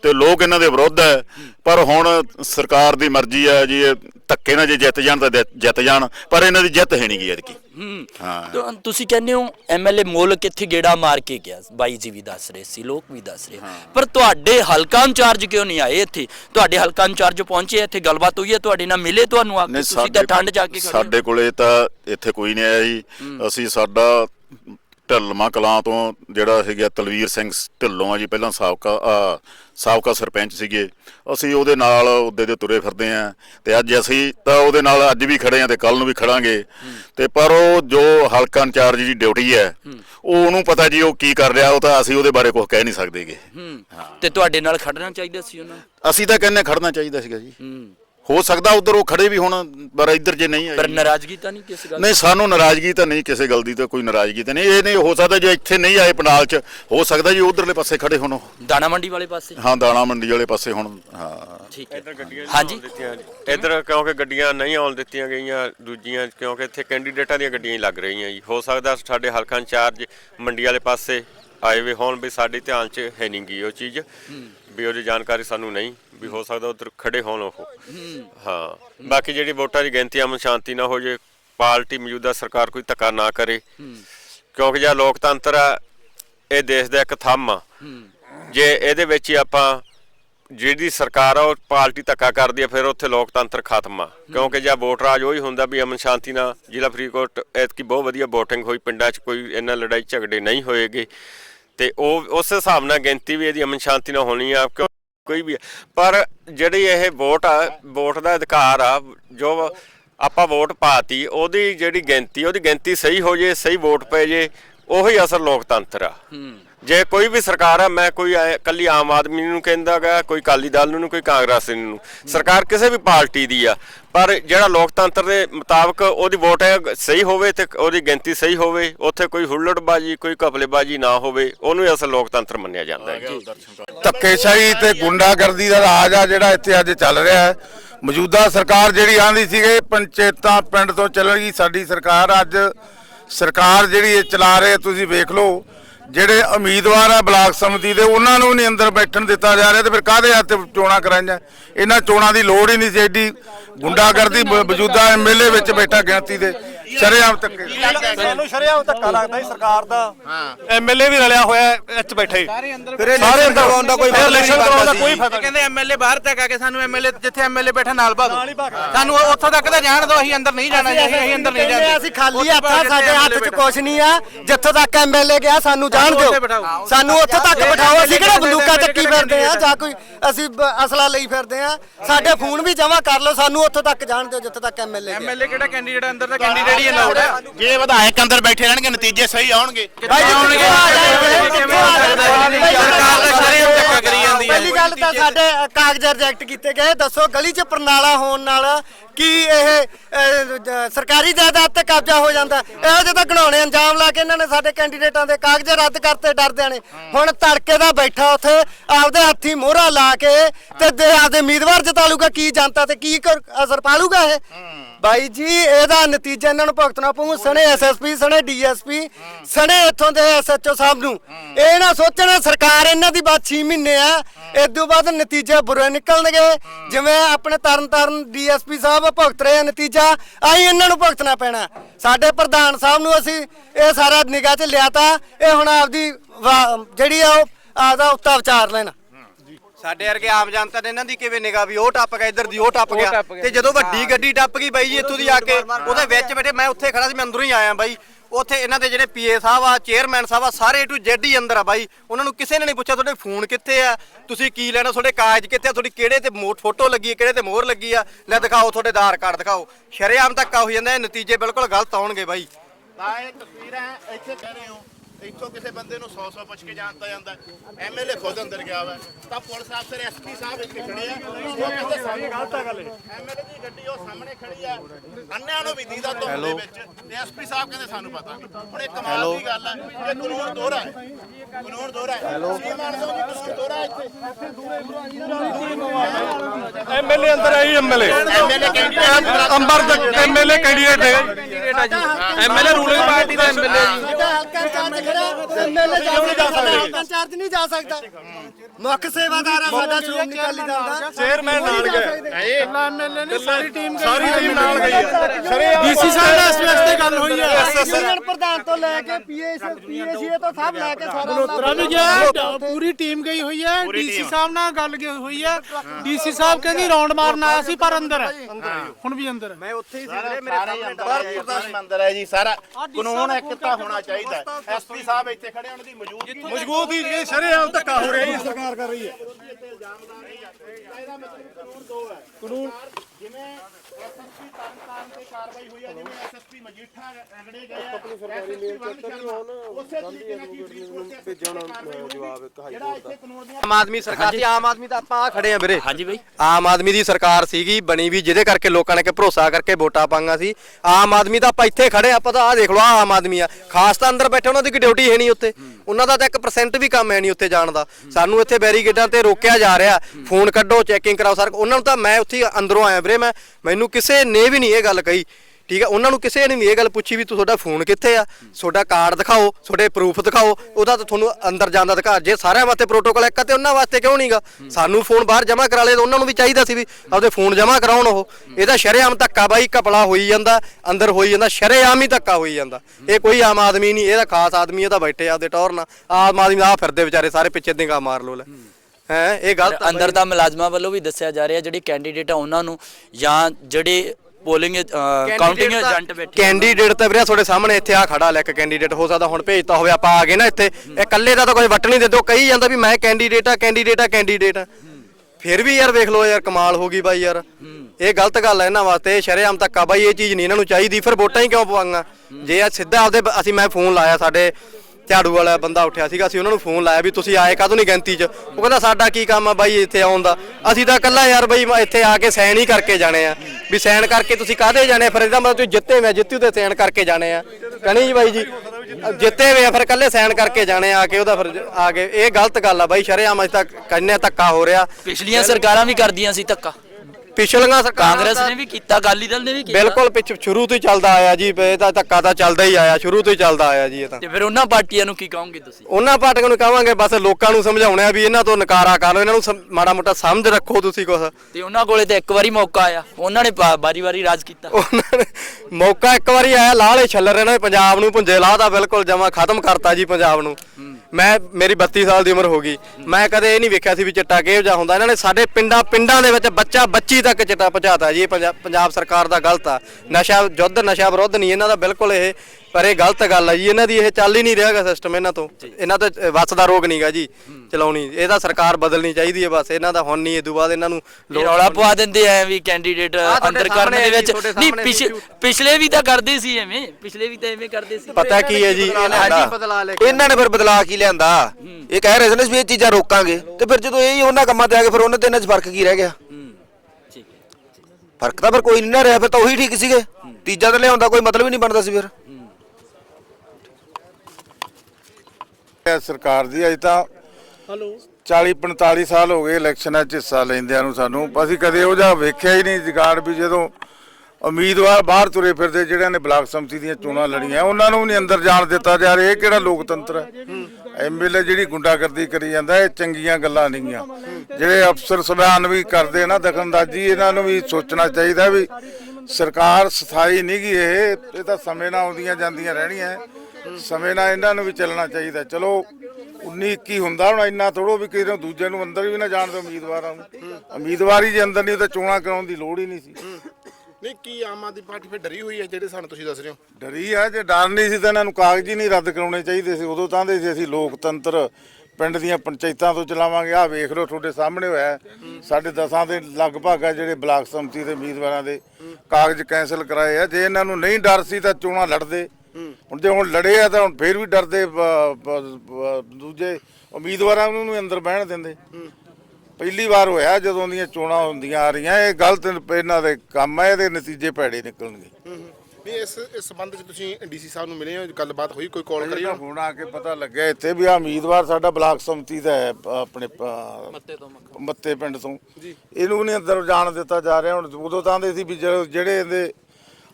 ਤੇ ਲੋਕ ਇਹਨਾਂ ਦੇ ਵਿਰੁੱਧ ਹੈ ਪਰ ਹੁਣ ਸਰਕਾਰ ਦੀ ਮਰਜ਼ੀ ਹੈ ਜੀ ਇਹ ਧੱਕੇ ਨਾਲ ਜੇ ਜਿੱਤ ਜਾਣ ਤਾਂ ਜਿੱਤ- ਜਿੱਤ ਜਾਣ ਪਰ ਇਹਨਾਂ ਦੀ ਜਿੱਤ ਹੈ ਨਹੀਂ ਗੀ ਐਤਕੀ। ਹੂੰ। ਹਾਂ। ਤਾਂ ਤੁਸੀਂ ਕਹਿੰਦੇ ਹੋ ਐਮਐਲਏ ਮੁੱਲ ਕਿੱਥੇ ਗੇੜਾ ਮਾਰ ਕੇ ਗਿਆ? ਬਾਈ ਜੀ ਵੀ ਦੱਸ ਰਹੇ ਸੀ ਲੋਕ ਵੀ ਦੱਸ ਰਹੇ। ਪਰ ਤੁਹਾਡੇ ਹਲਕਾ ਇੰਚਾਰਜ ਕਿਉਂ ਨਹੀਂ ਆਏ ਇੱਥੇ? ਤੁਹਾਡੇ ਹਲਕਾ ਇੰਚਾਰਜ ਪਹੁੰਚੇ ਇੱਥੇ ਗੱਲਬਾਤ ਹੋਈ ਹੈ ਤੁਹਾਡੇ ਨਾਲ ਮਿਲੇ ਤੁਹਾਨੂੰ ਆ ਕੇ? ਨਹੀਂ ਤੁਸੀਂ ਤਾਂ ਠੰਡ ਜਾ ਕੇ ਖੜੇ ਹੋ। ਸਾਡੇ ਕੋਲੇ ਤਾਂ ਇੱਥੇ ਕੋਈ ਨਹੀਂ ਆਇਆ ਜੀ। ਅਸੀਂ ਸਾਡਾ ਢਿੱਲਮਾ ਕਲਾਂ ਤੋਂ ਜਿਹੜਾ ਹੈਗਾ ਤਲਵੀਰ ਸਿੰਘ ਢਿੱਲੋਂ ਆ ਜੀ ਪਹਿਲਾਂ ਸਾਬਕਾ ਸਾਬਕਾ ਸਰਪੰਚ ਸੀਗੇ। ਅਸੀਂ ਉਹਦੇ ਨਾਲ ਉਹਦੇ ਦੇ ਤੁਰੇ ਫਿਰਦੇ ਆ ਤੇ ਅੱਜ ਅਸੀਂ ਤਾਂ ਉਹਦੇ ਨਾਲ ਅੱਜ ਵੀ ਖੜੇ ਆ ਤੇ ਕੱਲ ਨੂੰ ਵੀ ਖੜਾਂਗੇ। ਤੇ ਪਰ ਉਹ ਜੋ ਹਲਕਾ ਇੰਚਾਰਜ ਦੀ ਡਿਊਟੀ ਹੈ ਉਹ ਉਹਨੂੰ ਪਤਾ ਜੀ ਉਹ ਕੀ ਕਰ ਰਿਹਾ ਉਹ ਤਾਂ ਅਸੀਂ ਉਹਦੇ ਬਾਰੇ ਕੁਝ ਕਹਿ ਨਹੀਂ ਸਕਦੇਗੇ ਹੂੰ। ਤੇ ਤੁਹਾਡੇ ਨਾਲ ਖੜਨਾ ਚਾਹੀਦਾ ਸੀ ਉਹਨਾਂ। ਅਸੀਂ ਤਾਂ ਕਹਿੰਨੇ ਖੜਨਾ ਚਾਹੀਦਾ ਸੀਗਾ ਜੀ। ਹੂੰ ਸਕਦਾ ਉਧਰ ਉਹ ਖੜੇ ਵੀ ਹੁਣ ਪਰ ਇੱਧਰ ਜੇ ਨਹੀਂ ਪਰ ਆਏ ਨਾਰਾਜ਼ਗੀ ਤਾਂ ਨਹੀਂ ਕਿਸ ਗੱਲ ਨਹੀਂ ਸਾਨੂੰ ਨਾਰਾਜ਼ਗੀ ਤਾਂ ਨਹੀਂ ਕਿਸੇ ਗੱਲ ਦੀ ਤਾਂ ਕੋਈ ਨਾਰਾਜ਼ਗੀ ਤਾਂ ਨਹੀਂ। ਇਹ ਨਹੀਂ ਹੋ ਸਕਦਾ ਜੇ ਇੱਥੇ ਨਹੀਂ ਆਏ ਪੰਡਾਲ 'ਚ ਹੋ ਸਕਦਾ ਜੀ ਉਧਰਲੇ ਪਾਸੇ ਖੜੇ ਹੋਣ ਉਹ। ਦਾਣਾ ਮੰਡੀ ਵਾਲੇ ਪਾਸੇ? ਹਾਂ ਦਾਣਾ ਮੰਡੀ ਵਾਲੇ ਪਾਸੇ ਹੁਣ ਹਾਂ। ਠੀਕ ਹੈ। ਇੱਧਰ ਗੱਡੀਆਂ ਨਹੀਂ ਹਾਂਜੀ। ਇੱਧਰ ਕਿਉਂਕਿ ਗੱਡੀਆਂ ਨਹੀਂ ਆਉਣ ਦਿੱਤੀਆਂ ਗਈਆਂ ਦੂਜੀਆਂ ਕਿਉਂਕਿ ਇੱਥੇ ਕੈਂਡੀਡੇਟਾਂ ਦੀਆਂ ਗੱਡੀਆਂ ਹੀ ਲੱਗ ਰਹੀਆਂ ਜੀ। ਹੋ ਸਕਦਾ ਸਾਡੇ ਹਲਕਾ ਇੰਚਾਰਜ ਮੰਡੀ ਵਾਲੇ ਪਾਸੇ ਆਏ ਵੇ ਹੋਣ ਵੀ ਸਾਡੇ ਧਿਆਨ 'ਚ ਹੈ ਨਹੀਂ ਗੀ ਉਹ ਚੀਜ਼ ਵੀ ਉਹਦੀ ਜਾਣਕਾਰੀ ਸਾਨੂੰ ਨਹੀਂ ਵੀ ਹੋ ਸਕਦਾ ਉਧਰ ਖੜੇ ਹੋਣ ਉਹ। ਹਾਂ। ਬਾਕੀ ਜਿਹੜੀ ਵੋਟਾਂ ਦੀ ਗਿਣਤੀ ਅਮਨ ਸ਼ਾਂਤੀ ਨਾ ਹੋ ਜੇ ਪਾਰਟੀ ਮੌਜੂਦਾ ਸਰਕਾਰ ਕੋਈ ਧੱਕਾ ਨਾ ਕਰੇ। ਕਿਉਂਕਿ ਜੇ ਲੋਕਤੰਤਰ ਆ ਇਹ ਦੇਸ਼ ਦਾ ਇੱਕ ਥੰਮ ਆ। ਜੇ ਇਹਦੇ ਵਿੱਚ ਹੀ ਆਪਾਂ ਜਿਹੜੀ ਸਰਕਾਰ ਆ ਉਹ ਪਾਰਟੀ ਧੱਕਾ ਕਰਦੀ ਆ ਫਿਰ ਉੱਥੇ ਲੋਕਤੰਤਰ ਖਤਮ ਆ। ਕਿਉਂਕਿ ਜੇ ਵੋਟ ਰਾਜ ਉਹੀ ਹੁੰਦਾ ਵੀ ਅਮਨ ਸ਼ਾਂਤੀ ਨਾਲ ਜ਼ਿਲ੍ਹਾ ਫਰੀਦਕੋਟ ਐਤਕੀ ਬਹੁਤ ਵਧੀਆ VOTING ਹੋਈ ਪਿੰਡਾਂ 'ਚ ਕੋਈ ਇਹਨਾਂ ਲੜਾਈ ਝਗੜੇ ਨਹੀਂ ਹੋਏਗੇ। ਤੇ ਉਹ ਉਸ ਹਿਸਾਬ ਨਾਲ ਗਿਣਤੀ ਵੀ ਇਹਦੀ ਅਮਨ ਸ਼ਾਂਤੀ ਨਾਲ ਹੋਣੀ ਆ, ਕਿਉਂ ਕੋਈ ਵੀ ਪਰ ਜਿਹੜੀ ਇਹ ਵੋਟ ਆ, ਵੋਟ ਦਾ ਅਧਿਕਾਰ ਆ, ਜੋ ਆਪਾਂ ਵੋਟ ਪਾਤੀ, ਉਹਦੀ ਜਿਹੜੀ ਗਿਣਤੀ, ਉਹਦੀ ਗਿਣਤੀ ਸਹੀ ਹੋ ਜੇ, ਸਹੀ ਵੋਟ ਪੈ ਜੇ, ਉਹੀ ਅਸਲ ਲੋਕਤੰਤਰ ਆ। ਜੇ ਕੋਈ ਵੀ ਸਰਕਾਰ ਆ, ਮੈਂ ਕੋਈ ਐ- ਕੱਲੀ ਆਮ ਆਦਮੀ ਨੂੰ ਕਹਿੰਦਾਗਾ ਕੋਈ ਕਾਲੀ ਦਲ ਨੂੰ, ਕੋਈ ਕਾਂਗਰਸ ਨੂੰ। ਸਰਕਾਰ ਕਿਸੇ ਵੀ ਪਾਰਟੀ ਦੀ ਆ, ਪਰ ਜਿਹੜਾ ਲੋਕਤੰਤਰ ਦੇ ਮੁਤਾਬਕ ਉਹਦੀ ਵੋਟ ਹੈ ਸਹੀ ਹੋਵੇ ਤੇ ਉਹਦੀ ਗਿਣਤੀ ਸਹੀ ਹੋਵੇ, ਉੱਥੇ ਕੋਈ ਹੁੱਲੜਬਾਜੀ, ਕੋਈ ਘਪਲੇਬਾਜੀ ਨਾ ਹੋਵੇ, ਉਹਨੂੰ ਅਸਲ ਲੋਕਤੰਤਰ ਮੰਨਿਆ ਜਾਂਦਾ ਹੈ। ਧੱਕੇਸ਼ਾਹੀ ਤੇ ਗੁੰਡਾਗਰਦੀ ਦਾ ਰਾਜ ਆ ਜਿਹੜਾ ਇੱਥੇ ਅੱਜ ਚੱਲ ਰਿਹਾ ਹੈ। ਮੌਜੂਦਾ ਸਰਕਾਰ ਜਿਹੜੀ ਆਂਦੀ ਸੀਗੇ, ਪੰਚਾਇਤਾਂ ਪਿੰਡ ਤੋਂ ਚੱਲਣਗੀ ਸਾਡੀ ਸਰਕਾਰ ਅੱਜ, ਸਰਕਾਰ ਜਿਹੜੀ ਇਹ ਚਲਾ ਰਹੇ, ਤੁਸੀਂ ਵੇਖ ਲਓ ਜਿਹੜੇ ਉਮੀਦਵਾਰ ਆ ਬਲਾਕ ਸਮਿਤੀ ਦੇ, ਉਹਨਾਂ ਨੂੰ ਨਹੀਂ ਅੰਦਰ ਬੈਠਣ ਦਿੱਤਾ ਜਾ ਰਿਹਾ ਤੇ ਫਿਰ ਕਾਹਦੇ ਹੱਥ ਚੋਣਾਂ ਕਰਾਈਆਂ? ਇਹਨਾਂ ਚੋਣਾਂ ਦੀ ਲੋੜ ਹੀ ਨਹੀਂ ਸੀ, ਐਡੀ ਗੁੰਡਾਗਰਦੀ ਮ- ਮੌਜੂਦਾ ਐਮਐਲਏ ਵਿੱਚ ਬੈਠਾ ਗਿਣਤੀ ਦੇ। ਸ਼ਰੇਆਮ ਧੱਕੇ ਸਾਨੂੰ ਸ਼ਰਿਆਮ ਧੱਕਾ ਲੱਗਦਾ ਜੀ ਸਰਕਾਰ ਦਾ? ਐਮਐਲਏ ਵੀ ਰਲਿਆ ਹੋਇਆ ਇੱਥੇ ਬੈਠੇ। ਸਾਰੇ ਅੰਦਰ ਫਿਰ election ਕਰਵਾਉਣ ਦਾ ਕੋਈ ਨਹੀਂ ਕਰਵਾਉਣ ਦਾ ਕੋਈ। ਫਾਇਦਾ ਨਹੀਂ ਕਹਿੰਦੇ ਐਮਐਲਏ ਬਾਹਰ ਤੱਕ ਆ ਕੇ ਸਾਨੂੰ ਐਮਐਲਏ ਜਿੱਥੇ ਐਮਐਲਏ ਬੈਠਾ ਨਾਲ ਭਾਗੋ ਸਾਨੂੰ ਉੱਥੋਂ ਤੱਕ ਤਾਂ ਜਾਣ ਦਿਓ ਅਸੀਂ ਅੰਦਰ ਨਹੀਂ ਜਾਣਾ ਜੀ ਅਸੀਂ ਅੰਦਰ ਨਹੀਂ ਜਾਂਦੇ। ਅਸੀਂ ਖਾਲੀ ਹੱਥ ਆ ਸਾਡੇ ਹੱਥ 'ਚ ਕੁਛ ਨਹੀਂ ਆ। ਜਿੱਥੋਂ ਤੱਕ ਐਮਐਲਏ ਗਿਆ ਸਾਨੂੰ ਜਾਣ ਦਿਓ। ਸਾਨੂੰ ਉੱਥੇ ਤੱਕ ਬਿਠਾਓ। ਅਸੀਂ ਕਿਹੜਾ ਬੰਦੂਕਾਂ ਚੱਕੀ ਫਿਰਦੇ ਆ? ਜਾਂ ਕੋਈ ਅਸੀਂ ਅਸਲਾ ਲਈ ਫਿਰਦੇ ਆ। ਸਾਡੇ ਫੋਨ ਵੀ ਜਮ੍ਹਾਂ ਕਰ ਲਓ ਸਾਨੂੰ ਉੱਥੋਂ ਤੱਕ ਜਾਣ ਦਿਓ ਜਿੱਥੋਂ ਤੱਕ ਐਮਐਲਏ ਗਿਆ। ਐਮਐਲਏ ਕਿਹੜਾ ਕੈਂਡੀਡੇਟ ਅੰਦਰ ਦਾ ਕੈਂਡੀਡੇਟ ਹੀ ਅਲਾਉਡ ਹੈ ਜੇ ਵਿਧਾਇਕ ਅੰਦਰ ਬੈਠੇ ਰਹਿਣਗੇ ਨਤੀਜੇ ਸਹੀ ਆਉਣਗੇ। ਸਰਕਾਰ ਦਾ ਸ਼ਰਿਆਮ ਧੱਕਾ ਕਰੀ ਜਾਂਦੀ ਹੈ। ਪਹਿਲੀ ਗੱਲ ਤਾਂ ਸਾਡੇ ਕਾਗਜ਼ ਰਿਜੈਕਟ ਕੀਤੇ ਗਏ। ਦੱਸੋ ਗਲੀ 'ਚ ਪ੍ਰਣਾਲਾ ਹੋਣ ਨਾਲ ਕੀ ਇਹ ਸਰਕਾਰੀ ਜਾਇਦਾਦ ਤੇ ਕਬਜ਼ਾ ਹੋ ਜਾਂਦਾ? ਇਹੋ ਜਿਹੇ ਤਾਂ ਘਣਾਉਣੇ ਅੰਜਾਮ ਲਾ ਕੇ ਇਹਨਾਂ ਨੇ ਸਾਡੇ ਕੈਂਡੀਡੇਟਾਂ ਦੇ ਕਾਗਜ਼ ਰੱਦ ਕਰਤੇ ਡਰਦਿਆਂ ਨੇ। ਹੁਣ ਤੜਕੇ ਦਾ ਬੈਠਾ ਉੱਥੇ ਆਪਦੇ ਹੱਥੀ ਮੋਹਰਾ ਲਾ ਕੇ ਤੇ ਆਪਦੇ ਉਮੀਦਵਾਰ ਜਿਤਾ ਲੂਗਾ ਕੀ ਜਨਤਾ ਤੇ ਕੀ ਅਸਰ ਪਾਲੂਗਾ ਇਹ? ਬਾਈ ਜੀ, ਇਹਦਾ ਨਤੀਜਾ ਇਹਨਾਂ ਨੂੰ ਭੁਗਤਣਾ ਪਊ, ਸਣੇ ਐਸਐਸਪੀ ਸਣੇ ਡੀਐਸਪੀ ਸਣੇ ਇੱਥੋਂ ਦੇ ਐਸਐਚਓ ਸਾਹਿਬ ਨੂੰ। ਇਹ ਨਾ ਸੋਚਣਾ, ਸਰਕਾਰ ਇਹਨਾਂ ਦੀ ਬਾਤ 6 ਮਹੀਨੇ ਆ, ਇਸ ਤੋਂ ਬਾਅਦ ਨਤੀਜੇ ਬੁਰੇ ਨਿਕਲਣਗੇ। ਜਿਵੇਂ ਆਪਣੇ ਤਰਨ ਤਾਰਨ ਡੀਐਸਪੀ ਸਾਹਿਬ ਭੁਗਤ ਰਹੇ ਆ ਨਤੀਜਾ ਆਈ ਇਹਨਾਂ ਨੂੰ ਭੁਗਤਣਾ ਪੈਣਾ। ਸਾਡੇ ਪ੍ਰਧਾਨ ਸਾਹਿਬ ਨੂੰ ਅਸੀਂ ਇਹ ਸਾਰਾ ਨਿਗਾਹ 'ਚ ਲਿਆ ਤਾ ਇਹ ਹੁਣ ਆਪਦੀ ਵਾ- ਜਿਹੜੀ ਆ ਉਹ, ਆਪਦਾ ਉੱਤਾ ਵਿਚਾਰ ਲੈਣ। ਸਾਡੇ ਵਰਗੇ ਆਮ ਜਨਤਾ ਨੇ ਇਹਨਾਂ ਦੀ ਕਿਵੇਂ ਨਿਗਾ ਵੀ ਉਹ ਟੱਪ ਗਿਆ ਇੱਧਰ ਦੀ ਉਹ ਟੱਪ ਗਿਆ। ਤੇ ਜਦੋਂ ਵੱਡੀ ਗੱਡੀ ਟੱਪ ਗਈ ਬਾਈ ਜੀ ਇੱਥੋਂ ਦੀ ਆ ਕੇ ਉਹਦੇ ਵਿੱਚ ਬੈਠੇ ਮੈਂ ਉੱਥੇ ਖੜਾ ਸੀ ਮੈਂ ਅੰਦਰੋਂ ਹੀ ਆਇਆ ਬਾਈ। ਉੱਥੇ ਇਹਨਾਂ ਦੇ ਜਿਹੜੇ ਪੀਏ ਸਾਹਿਬ ਆ ਚੇਅਰਮੈਨ ਸਾਹਿਬ ਆ ਸਾਰੇ ਟੂ ਜ਼ੈਡ ਹੀ ਅੰਦਰ ਆ ਬਾਈ। ਉਹਨਾਂ ਨੂੰ ਕਿਸੇ ਨੇ ਨਹੀਂ ਪੁੱਛਿਆ ਤੁਹਾਡੇ ਫੋਨ ਕਿੱਥੇ ਆ? ਤੁਸੀਂ ਕੀ ਲੈਣਾ ਤੁਹਾਡੇ ਕਾਗਜ਼ ਕਿੱਥੇ ਆ? ਤੁਹਾਡੀ ਕਿਹੜੇ ਤੇ ਮੋ ਫੋਟੋ ਲੱਗੀ ਹੈ ਕਿਹੜੇ ਤੇ ਮੋਹਰ ਲੱਗੀ ਆ? ਲੈ ਦਿਖਾਓ ਤੁਹਾਡੇ ਆਧਾਰ ਕਾਰਡ ਦਿਖਾਓ। ਸ਼ਰੇਆਮ ਧੱਕਾ ਹੋ ਜਾਂਦਾ ਇਹ ਨਤੀਜੇ ਬਿਲਕੁਲ ਗਲਤ ਆਉਣਗੇ ਬਾਈ। ਤਾਂ ਇਹ ਤਸਵੀਰਾਂ ਇੱਥੇ ਕਹਿ ਰਹੇ ਹੋ। ਇੱਥੋਂ ਕਿਸੇ ਬੰਦੇ ਨੂੰ 100 100 ਪੁੱਛ ਕੇ ਜਾਣਦਾ ਜਾਂਦਾ ਐਮਐਲਏ ਖੁਦ ਅੰਦਰ ਗਿਆ ਵਾ। ਤਾਂ ਪੁਲਿਸ ਅਫਸਰ ਐਸਪੀ ਸਾਹਿਬ ਇੱਥੇ ਖੜੇ ਆ। ਉਹ ਕਹਿੰਦੇ ਸਾਨੂੰ ਗਲਤ ਗੱਲ ਐਮਐਲਏ ਦੀ ਗੱਡੀ ਉਹ ਸਾਹਮਣੇ ਖੜੀ ਆ। ਅੰਨਿਆਂ ਨੂੰ ਵੀ ਦੀਦਾ ਤੋਂ ਦੇ ਵਿੱਚ। ਤੇ ਐਸਪੀ ਸਾਹਿਬ ਕਹਿੰਦੇ ਸਾਨੂੰ ਪਤਾ। ਨਹੀਂ ਹੁਣ ਇਹ ਕਮਾਲ ਦੀ ਗੱਲ ਹੈ ਇਹ ਕਾਨੂੰਨ ਦੋਹਰਾ ਹੈ। ਕਾਨੂੰਨ ਦੋਹਰਾ ਹੈ। ਮੰਨਦੇ ਹੋ ਜੀ ਕਾਨੂੰਨ ਦੋਹਰਾ ਹੈ ਇੱਥੇ? ਐਮਐਲਏ ਅੰਦਰ ਆਈ ਐਮਐਲਏ ਐਮਐਲਏ ਕਹਿੰਦੇ ਅੰਬਰ ਦਾ ਐਮਐਲਏ ਕੈਂਡੀਡੇਟ ਹੈ। ਐਮਐਲਏ ਰੂਲਿੰਗ ਪਾਰਟੀ ਦਾ ਐਮਐਲਏ ਸਾਡਾ ਹਲਕਾ ਇੰਚਾਰਜ ਖੜਾ ਐਮਐਲਏ ਜਾ ਸਕਦਾ? ਹਲਕਾ ਇੰਚਾਰਜ ਨਹੀਂ ਜਾ ਸਕਦਾ। ਮੁੱਖ ਸੇਵਾਦਾਰ ਆ ਸਾਡਾ ਸ਼੍ਰੋਮਣੀ ਅਕਾਲੀ ਦਲ ਦਾ। ਚੇਅਰਮੈਨ ਨਾਲ ਗਏ। ਐਮਐਲਏ ਨੇ ਸਾਰੀ ਟੀਮ ਸਾਰੀ ਟੀਮ ਨਾਲ ਗਈ ਹੈ ਡੀਸੀ ਸਾਹਿਬ ਨਾਲ ਇਸ ਵਾਸਤੇ ਗੱਲ ਹੋਈ ਹੈ ਯੂਨੀਅਨ ਪ੍ਰਧਾਨ ਤੋਂ ਲੈ ਕੇ ਪੀਐਸ ਪੀਐਸਏ ਤੋਂ ਸਭ ਲੈ ਕੇ ਸਾਰਾ ਮਲੋਤਰਾ ਵੀ ਗਿਆ ਪੂਰੀ ਟੀਮ ਗਈ ਹੋਈ ਹੈ ਡੀਸੀ ਸਾਹਿਬ ਨਾਲ ਗੱਲ ਗਈ ਹੋਈ ਹੈ ਡੀਸੀ ਸਾਹਿਬ ਕਹਿੰਦੀ ਰੌਂਡ ਮਾਰਨ ਆਇਆ ਸੀ ਪਰ ਅੰਦਰ ਹੈ। ਹੁਣ ਵੀ ਅੰਦਰ ਹੈ। ਮੈਂ ਉੱਥੇ ਹੀ ਸੀ ਮੇਰੇ ਸਾਰੇ ਅੰਦਰ ਪ੍ਰਧਾਨ ਮੰਦਰ ਹੈ ਜੀ। ਸਾਰਾ ਕਾਨੂੰਨ ਇੱਕ ਤਾਂ ਹੋਣਾ ਚਾਹੀਦਾ ਐਸਪੀ ਸਾਹਿਬ ਇੱਥੇ ਖੜੇ ਉਹਨਾਂ ਦੀ ਮੌਜੂਦਗੀ ਮਜ਼ਬੂਤ ਹੀ ਇਹ ਸ਼ਰੇਆਮ ਧੱਕਾ ਹੋ। ਰਿਹਾ ਸਰਕਾਰ ਕਰ ਰਹੀ ਹੈ। ਕਾਨੂੰਨ ਜਿਵੇਂ ਐਸਐਸਪੀ ਤਰਨਤਾਰਨ ਤੇ ਕਾਰਵਾਈ ਹੋਈ ਹੈ ਜਿਵੇਂ ਐਸਐਸਪੀ ਮਜੀਠਾ ਰਗੜੇ ਗਏ ਐਸਐਸਪੀ ਵੰਡ ਸ਼ਰਮਾ ਉਸੇ ਤਰੀਕੇ ਨਾਲ ਕੀ ਭੇਜਣ ਜਵਾਬ ਇੱਕ ਹਾਈ ਕੋਰਟ ਦਾ। ਆਮ ਆਦਮੀ ਸਰਕਾਰ ਦੀ ਆਮ ਆਦਮੀ ਤਾਂ ਆਪਾਂ ਆ ਖੜੇ ਆ ਵੀਰੇ। ਹਾਂਜੀ ਬਈ। ਆਮ ਆਦਮੀ ਦੀ ਸਰਕਾਰ ਸੀਗੀ ਬਣੀ ਵੀ ਜਿਹਦੇ ਕਰਕੇ ਲੋਕਾਂ ਨੇ ਕਿ ਭਰੋਸਾ ਕਰਕੇ ਵੋਟਾਂ ਪਾਈਆਂ ਸੀ। ਆਮ ਆਦਮੀ ਤਾਂ ਆਪਾਂ ਇੱਥੇ ਖੜੇ ਆ, ਆਪਾਂ ਤਾਂ ਆਹ ਦੇਖ ਲਓ ਆਹ ਆਮ ਆਦਮੀ ਆ। ਖਾਸ ਤਾਂ ਅੰਦਰ ਬੈਠੇ ਉਹਨਾਂ ਦੀ ਕੋਈ ਡਿਊਟੀ ਹੈ ਨਹੀਂ ਉੱਥੇ। ਉਹਨਾਂ ਦਾ ਤਾਂ 1% ਵੀ ਕੰਮ ਹੈ ਨਹੀਂ ਉੱਥੇ ਜਾਣ ਦਾ। ਸਾਨੂੰ ਇੱਥੇ ਬੈਰੀਗੇਡਾਂ ਤੇ ਰੋਕਿਆ ਜਾ ਰਿਹਾ। ਫੋਨ ਕੱਢੋ ਚੈਕਿੰਗ ਕਰਾਓ ਸਰ ਉਹਨਾਂ ਨੂੰ ਤਾਂ ਮੈਂ ਉੱਥੇ ਅੰਦਰੋਂ ਆਇਆ ਵੀਰੇ ਮੈਂ ਮੈਨੂੰ ਕਿਸੇ ਨੇ ਵੀ ਨਹੀਂ ਇਹ ਗੱਲ ਕਹੀ, ਠੀਕ ਹੈ ਉਹਨਾਂ ਨੂੰ ਕਿਸੇ ਨੇ ਵੀ ਇਹ ਗੱਲ ਪੁੱਛੀ ਵੀ ਤੂੰ ਤੁਹਾਡਾ ਫੋਨ ਕਿੱਥੇ ਆ? ਤੁਹਾਡਾ ਕਾਰਡ ਦਿਖਾਓ, ਤੁਹਾਡੇ ਪ੍ਰੂਫ ਦਿਖਾਓ, ਉਹਦਾ ਤਾਂ ਤੁਹਾਨੂੰ ਅੰਦਰ ਜਾਣ ਦਾ ਅਧਿਕਾਰ, ਜੇ ਸਾਰਿਆਂ ਵਾਸਤੇ ਪ੍ਰੋਟੋਕਾਲ ਇੱਕ ਤੇ ਉਹਨਾਂ ਵਾਸਤੇ ਕਿਉਂ ਨਹੀਂਗਾ? ਸਾਨੂੰ ਫੋਨ ਬਾਹਰ ਜਮ੍ਹਾਂ ਕਰਾ ਲਏ ਤਾਂ ਉਹਨਾਂ ਨੂੰ ਵੀ ਚਾਹੀਦਾ ਸੀ ਵੀ ਆਪਦੇ ਫੋਨ ਜਮ੍ਹਾਂ ਕਰਾਉਣ ਉਹ। ਇਹਦਾ ਸ਼ਰੇਆਮ ਧੱਕਾ ਬਾਈ ਕਪਲਾ ਹੋਈ ਜਾਂਦਾ, ਅੰਦਰ ਹੋਈ ਜਾਂਦਾ, ਸ਼ਰੇਆਮ ਹੀ ਧੱਕਾ ਹੋਈ ਜਾਂਦਾ। ਇਹ ਕੋਈ ਆਮ ਆਦਮੀ ਨਹੀਂ ਇਹਦਾ ਖਾਸ ਆਦਮੀ ਇਹ ਤਾਂ ਬੈਠੇ ਆਪਦੇ ਟੌਰ ਨਾਲ। ਆਮ ਆਦਮੀ ਆ ਫਿਰਦੇ ਵਿਚਾਰੇ ਸਾਰੇ ਪਿੱਛੇ ਦਿੰਗਾ ਮਾਰ ਲੋ ਲੈ। ਹੈ ਇਹ ਗਲਤ ਆ ਅੰਦਰ ਤਾਂ ਮੁਲਾਜ਼ਮਾਂ ਵੱਲੋਂ ਵੀ ਦੱਸਿਆ ਜਾ ਰਿਹਾ ਜਿਹੜੇ ਕੈਂਡੀਡੇਟ ਆ ਉਹਨਾਂ ਨੂੰ ਜਾਂ ਜਿਹੜੇ ਪੋਲਿੰਗ ਕਾਊਂਟਿੰਗ ਏਜੰਟ ਬੈਠੇ ਕੈਂਡੀਡੇਟ ਤਾਂ ਵੀਰੇ ਤੁਹਾਡੇ ਸਾਹਮਣੇ ਇੱਥੇ ਆ ਖੜਾ ਲੈ ਇੱਕ ਕੈਂਡੀਡੇਟ ਹੋ ਸਕਦਾ ਹੁਣ ਭੇਜਤਾ ਹੋਵੇ ਆਪਾਂ ਆ ਗਏ ਨਾ ਇੱਥੇ। ਇਹ ਇਕੱਲੇ ਦਾ ਤਾਂ ਕੋਈ ਵੱਟ ਨਹੀਂ ਦਿੰਦੇ ਕਹੀ ਜਾਂਦਾ ਵੀ ਮੈਂ ਕੈਂਡੀਡੇਟ ਆ ਕੈਂਡੀਡੇਟ ਆ ਕੈਂਡੀਡੇਟ ਆ। ਫਿਰ ਵੀ ਯਾਰ ਵੇਖ ਲਓ ਯਾਰ ਕਮਾਲ ਹੋ ਗਈ ਬਾਈ ਯਾਰ। ਇਹ ਗਲਤ ਗੱਲ ਹੈ ਇਹਨਾਂ ਵਾਸਤੇ ਸ਼ਰੇਆਮ ਧੱਕਾ ਬਾਈ ਇਹ ਚੀਜ਼ ਨਹੀਂ ਇਹਨਾਂ ਨੂੰ ਚਾਹੀਦੀ ਫਿਰ ਵੋਟਾਂ ਹੀ ਕਿਉਂ ਪਵਾਂਗਾ? ਜੇ ਆ ਸਿੱਧਾ ਆਪਦੇ ਅਸੀਂ ਮੈਂ ਫੋਨ ਲਾਇਆ ਸਾਡੇ ਝਾੜੂ ਵਾਲਾ ਬੰਦਾ ਉੱਠਿਆ ਸੀਗਾ, ਅਸੀਂ ਉਹਨਾਂ ਨੂੰ ਫੋਨ ਲਾਇਆ ਵੀ ਤੁਸੀਂ ਆਏ ਕਾਹਤੋਂ ਨਹੀਂ ਗਿਣਤੀ 'ਚ? ਉਹ ਕਹਿੰਦਾ ਸਾਡਾ ਕੀ ਕੰਮ ਆ ਬਾਈ ਇੱਥੇ ਆਉਣ ਦਾ? ਅਸੀਂ ਤਾਂ ਇਕੱਲਾ ਯਾਰ ਬਾਈ ਇੱਥੇ ਆ ਕੇ ਸਾਈਨ ਹੀ ਕਰਕੇ ਜਾਣੇ ਆ। ਵੀ ਸਾਈਨ ਕਰਕੇ ਤੁਸੀਂ ਕਾਹਦੇ ਜਾਣੇ ਆ? ਫਿਰ ਇਹਦਾ ਮਤਲਬ ਤੁਸੀਂ ਜਿੱਤੇ ਮੈਂ ਜਿੱਤੂ ਤੇ ਸਾਈਨ ਕਰਕੇ ਜਾਣੇ ਆ। ਕਹਣੀ ਜੀ ਬਾਈ ਜੀ? ਜਿੱਤੇ ਵੇ ਆ, ਫਿਰ ਕੱਲੇ ਸਾਈਨ ਕਰਕੇ ਜਾਣੇ ਆ ਕੇ ਉਹਦਾ ਫਿਰ ਆ ਕੇ। ਇਹ ਗਲਤ ਗੱਲ ਆ ਬਾਈ, ਸ਼ਰੇਆਮ ਅੱਜ ਤੱਕ ਕੰਨੇ ਧੱਕਾ ਹੋ ਰਿਹਾ। ਪਿਛਲੀਆਂ ਸਰਕਾਰਾਂ ਵੀ ਕਰਦੀਆਂ ਸੀ ਧੱਕਾ। ਪਿਛਲੀਆਂ ਸਰਕਾਰਾਂ ਕਾਂਗਰਸ ਨੇ ਵੀ ਕੀਤਾ ਅਕਾਲੀ ਦਲ ਨੇ ਵੀ ਕੀਤਾ। ਬਿਲਕੁਲ ਪਿੱਛ ਸ਼ੁਰੂ ਤੋਂ ਹੀ ਚੱਲਦਾ ਆਇਆ ਜੀ ਇਹ ਤਾਂ ਧੱਕਾ ਤਾਂ ਚੱਲਦਾ ਹੀ ਆਇਆ ਸ਼ੁਰੂ ਤੋਂ ਹੀ ਚੱਲਦਾ ਆਇਆ ਜੀ ਇਹ ਤਾਂ। ਤੇ ਫਿਰ ਉਹਨਾਂ ਪਾਰਟੀਆਂ ਨੂੰ ਕੀ ਕਹੋਗੇ ਤੁਸੀਂ? ਉਹਨਾਂ ਪਾਰਟੀਆਂ ਨੂੰ ਕਹਾਂਗੇ ਬਸ ਲੋਕਾਂ ਨੂੰ ਸਮਝਾਉਣਾ ਵੀ ਇਹਨਾਂ ਤੋਂ ਨਕਾਰਾ ਕਰ ਲਓ ਇਹਨਾਂ ਨੂੰ ਸਮ- ਮਾੜਾ ਮੋਟਾ ਸਮਝ ਰੱਖੋ ਤੁਸੀਂ ਕੁਛ। ਤੇ ਉਹਨਾਂ ਕੋਲੇ ਤਾਂ ਇੱਕ ਵਾਰੀ ਮੌਕਾ ਆਇਆ ਉਹਨਾਂ ਨੇ ਬਾਰੀ-ਬਾਰੀ ਰਾਜ ਕੀਤਾ। ਉਹਨਾਂ ਨੇ ਮੌਕਾ ਇੱਕ ਵਾਰੀ ਆਇਆ ਲਾਲੇ ਛੱਲਰ ਇਹਨਾਂ ਨੇ ਪੰਜਾਬ ਨੂੰ ਭੁੰਜੇ ਲਾਤਾ ਬਿਲਕੁਲ ਜਮਾ ਖਤਮ ਕਰਤਾ ਜੀ ਪੰਜਾਬ ਨੂੰ। ਮੈਂ ਮੇਰੀ 32 ਸਾਲ ਦੀ ਉਮਰ ਹੋ ਗਈ। ਮੈਂ ਕਦੇ ਇਹ ਨਹੀਂ ਵੇਖਿਆ ਸੀ ਵੀ ਚਿੱਟਾ ਕਿਹੋ ਜਿਹਾ ਹੁੰਦਾ। ਇਹਨਾਂ ਨੇ ਸਾਡੇ ਪਿੰਡਾਂ ਪਿੰਡਾਂ ਦੇ ਵਿੱਚ ਬੱਚਾ ਬੱਚੀ ਤੱਕ ਚਿੱਟਾ ਪਹੁੰਚਾਤਾ ਜੀ ਇਹ ਪੰਜਾ- ਪੰਜਾਬ ਸਰਕਾਰ ਦਾ ਗਲਤ ਆ। ਨਸ਼ਾ ਯੁੱਧ ਨਸ਼ਾ ਵਿਰੁੱਧ ਨਹੀਂ ਇਹਨਾਂ ਦਾ ਬਿਲਕੁਲ ਇਹ ਪਰ ਇਹ ਗਲਤ ਗੱਲ ਆ ਜੀ। ਇਹਨਾਂ ਦੀ ਇਹ ਚੱਲ ਹੀ ਨਹੀਂ ਰਿਹਾਗਾ ਸਿਸਟਮ ਇਹਨਾਂ ਤੋਂ। ਇਹਨਾਂ ਤੇ ਵੱਸ ਦਾ ਰੋਗ ਨਹੀਂਗਾ ਜੀ ਚਲਾਉਣੀ। ਇਹ ਤਾਂ ਸਰਕਾਰ ਬਦਲਣੀ ਚਾਹੀਦੀ ਹੈ ਬਸ ਇਹਨਾਂ ਦਾ ਹੁਣ ਨਹੀਂ ਇਹ ਤੋਂ ਬਾਅਦ ਇਹਨਾਂ ਨੂੰ ਰੌਲਾ ਪਵਾ ਦਿੰਦੇ ਐ ਵੀ ਕੈਂਡੀਡੇਟ ਤੁਹਾਡੇ ਅੰਦਰ ਕਰਨ ਸਾਹਮਣੇ ਦੇ ਵਿੱਚ। ਤੁਹਾਡੇ ਨਹੀਂ ਸਾਹਮਣੇ ਪਿਛ- ਪਿਛਲੇ ਵੀ ਤਾਂ ਕਰਦੇ ਸੀ ਐਵੇਂ ਪਿਛਲੇ ਵੀ ਤਾਂ ਐਵੇਂ ਕਰਦੇ ਸੀ। ਪਤਾ ਕੀ ਹੈ ਜੀ ਹਾਂਜੀ ਬਦਲਾ ਲੈ ਇਹਨਾਂ ਨੇ ਫਿਰ ਬਦਲਾ ਕੀ ਲਿਆਂਦਾ? ਇਹ ਕਹਿ ਰਹੇ ਸੀ ਨਾ ਵੀ ਇਹ ਚੀਜ਼ਾਂ ਰੋਕਾਂਗੇ ਤੇ ਫਿਰ ਜਦੋਂ ਇਹ ਹੀ ਉਹਨਾਂ ਕੰਮਾਂ ਤੇ ਆ ਗਏ ਫਿਰ ਉਹਨਾਂ ਤੇ ਇਹਨਾਂ 'ਚ ਫ਼ਰਕ ਕੀ ਰਹਿ ਗਿਆ? ਫ਼ਰਕ ਤਾਂ ਫਿਰ ਕੋਈ ਨਹੀਂ ਨਾ ਰਿਹਾ ਫਿਰ ਤਾਂ ਉਹੀ ਠੀਕ ਸੀਗੇ। ਤੀਜਾ ਤਾਂ ਲਿਆਉਂਦਾ ਕੋਈ ਮਤਲਬ ਹੀ ਨਹੀਂ ਬਣਦਾ ਸੀ ਫਿਰ। ਇਹ ਸਰਕਾਰ ਦੀ ਅਜੇ ਤਾਂ ਹਲੋ। 40 45 ਸਾਲ ਹੋ ਗਏ ਇਲੈਕਸ਼ਨਾਂ 'ਚ ਹਿੱਸਾ ਲੈਂਦਿਆਂ ਨੂੰ ਸਾਨੂੰ। ਅਸੀਂ ਕਦੇ ਉਹ ਜਿਹਾ ਵੇਖਿਆ ਹੀ ਨਹੀਂ ਜਗਾੜ ਵੀ ਜਦੋਂ ਉਮੀਦਵਾਰ ਬਾਹਰ ਤੁਰੇ ਫਿਰਦੇ ਜਿਹੜਿਆਂ ਨੇ ਬਲਾਕ ਸੰਮਤੀ ਦੀਆਂ ਚੋਣਾਂ ਲੜੀਆਂ ਉਹਨਾਂ ਨੂੰ ਵੀ ਨਹੀਂ ਅੰਦਰ ਜਾਣ ਦਿੱਤਾ ਜਾ ਰਿਹਾ। ਇਹ ਕਿਹੜਾ ਲੋਕਤੰਤਰ ਹੈ। ਐਮਐਲਏ ਜਿਹੜੀ ਗੁੰਡਾਗਰਦੀ ਕਰੀ ਜਾਂਦਾ, ਇਹ ਚੰਗੀਆਂ ਗੱਲਾਂ ਨਹੀਂਆਂ ਜਿਹੜੇ ਅਫਸਰ ਸਭਿਆਨ ਵੀ ਕਰਦੇ ਨਾ, ਦਖਲਅੰਦਾਜ਼ੀ, ਇਹਨਾਂ ਨੂੰ ਵੀ ਸੋਚਣਾ ਚਾਹੀਦਾ ਵੀ ਸਰਕਾਰ ਸਥਾਈ ਨਹੀਂ ਗੀ ਇਹ ਇਹ ਤਾਂ ਸਮੇਂ ਨਾਲ ਆਉਂਦੀਆਂ ਜਾਂਦੀਆਂ ਰਹਿਣੀਆਂ। ਸਮੇਂ ਨਾਲ ਇਹਨਾਂ ਨੂੰ ਵੀ ਚੱਲਣਾ ਚਾਹੀਦਾ। ਚਲੋ 19 21 ਹੁੰਦਾ, ਹੁਣ ਇੰਨਾ ਥੋੜੋ ਵੀ ਕਿਸੇ ਨੂੰ ਦੂਜੇ ਨੂੰ ਅੰਦਰ ਵੀ ਨਾ ਜਾਣ ਦਿਓ ਉਮੀਦਵਾਰਾਂ ਨੂੰ। ਉਮੀਦਵਾਰੀ ਜੇ ਅੰਦਰ ਨਹੀਂ ਤਾਂ ਚੋਣਾਂ ਕਰਾਉਣ ਦੀ ਲੋੜ ਹੀ ਨਹੀਂ ਸੀ। ਨਹੀਂ, ਕੀ ਆਮ ਆਦਮੀ ਪਾਰਟੀ ਫਿਰ ਡਰੀ ਹੋਈ ਹੈ ਜਿਹੜੇ ਸਾਨੂੰ ਤੁਸੀਂ ਦੱਸ ਰਹੇ ਹੋ? ਡਰੀ ਆ, ਜੇ ਡਰ ਨਹੀਂ ਸੀ ਤਾਂ ਇਹਨਾਂ ਨੂੰ ਕਾਗਜ਼ ਹੀ ਨਹੀਂ ਰੱਦ ਕਰਾਉਣੇ ਚਾਹੀਦੇ ਸੀ। ਉਦੋਂ ਤਾਂ ਦੇ ਸੀ ਅਸੀਂ ਲੋਕਤੰਤਰ ਪਿੰਡ ਦੀਆਂ ਪੰਚਾਇਤਾਂ ਤੋਂ ਚਲਾਵਾਂਗੇ। ਆਹ ਵੇਖ ਲਓ, ਤੁਹਾਡੇ ਸਾਹਮਣੇ ਹੋਇਆ ਸਾਡੇ ਦਸਾਂ ਦੇ ਲਗਭਗ ਆ ਜਿਹੜੇ ਬਲਾਕ ਸੰਮਤੀ ਦੇ ਉਮੀਦਵਾਰਾਂ ਦੇ ਕਾਗਜ਼ ਕੈਂਸਲ ਕਰਾਏ ਆ। ਜੇ ਇਹਨਾਂ ਨੂੰ ਨਹੀਂ ਡਰ ਸੀ ਤਾਂ ਚੋਣਾਂ ਲੜਦੇ। ਹੁਣ ਜੇ ਹੁਣ ਲੜੇ ਆ ਤਾਂ ਹੁਣ ਫੇਰ ਵੀ ਡਰਦੇ ਦੂਜੇ ਉਮੀਦਵਾਰਾਂ ਨੂੰ ਅੰਦਰ ਬਹਿਣ ਦਿੰਦੇ। ਪਹਿਲੀ ਵਾਰ ਹੋਇਆ ਜਦੋਂ ਦੀਆਂ ਚੋਣਾਂ ਹੁੰਦੀਆਂ ਆ ਰਹੀਆਂ ਇਹ ਗਲਤ ਇਹਨਾਂ ਦੇ ਕੰਮ ਹੈ ਇਹਦੇ ਨਤੀਜੇ ਭੈੜੇ ਨਿਕਲਣਗੇ। ਨਹੀਂ ਇਸ ਇਸ ਸੰਬੰਧ ਵਿੱਚ ਤੁਸੀਂ ਡੀਸੀ ਸਾਹਿਬ ਨੂੰ ਮਿਲੇ ਹੋ ਗੱਲਬਾਤ ਹੋਈ ਕੋਈ ਕਾਲ ਕਰੀ ਹੁਣ ਆ ਕੇ ਪਤਾ ਲੱਗਿਆ ਇੱਥੇ ਵੀ ਆ ਉਮੀਦਵਾਰ ਸਾਡਾ ਬਲਾਕ ਸੰਮਤੀ ਦਾ ਹੈ ਆਪਣੇ ਮੱਤੇ ਤੋਂ ਮੱਤੇ ਪਿੰਡ ਤੋਂ। ਇਹਨੂੰ ਨਹੀਂ ਅੰਦਰ ਜਾਣ ਦਿੱਤਾ ਜਾ ਰਿਹਾ ਹੁਣ ਉਦੋਂ ਤਾਂ ਦੇ ਸੀ ਵੀ ਜਿਹੜੇ ਇਹਦੇ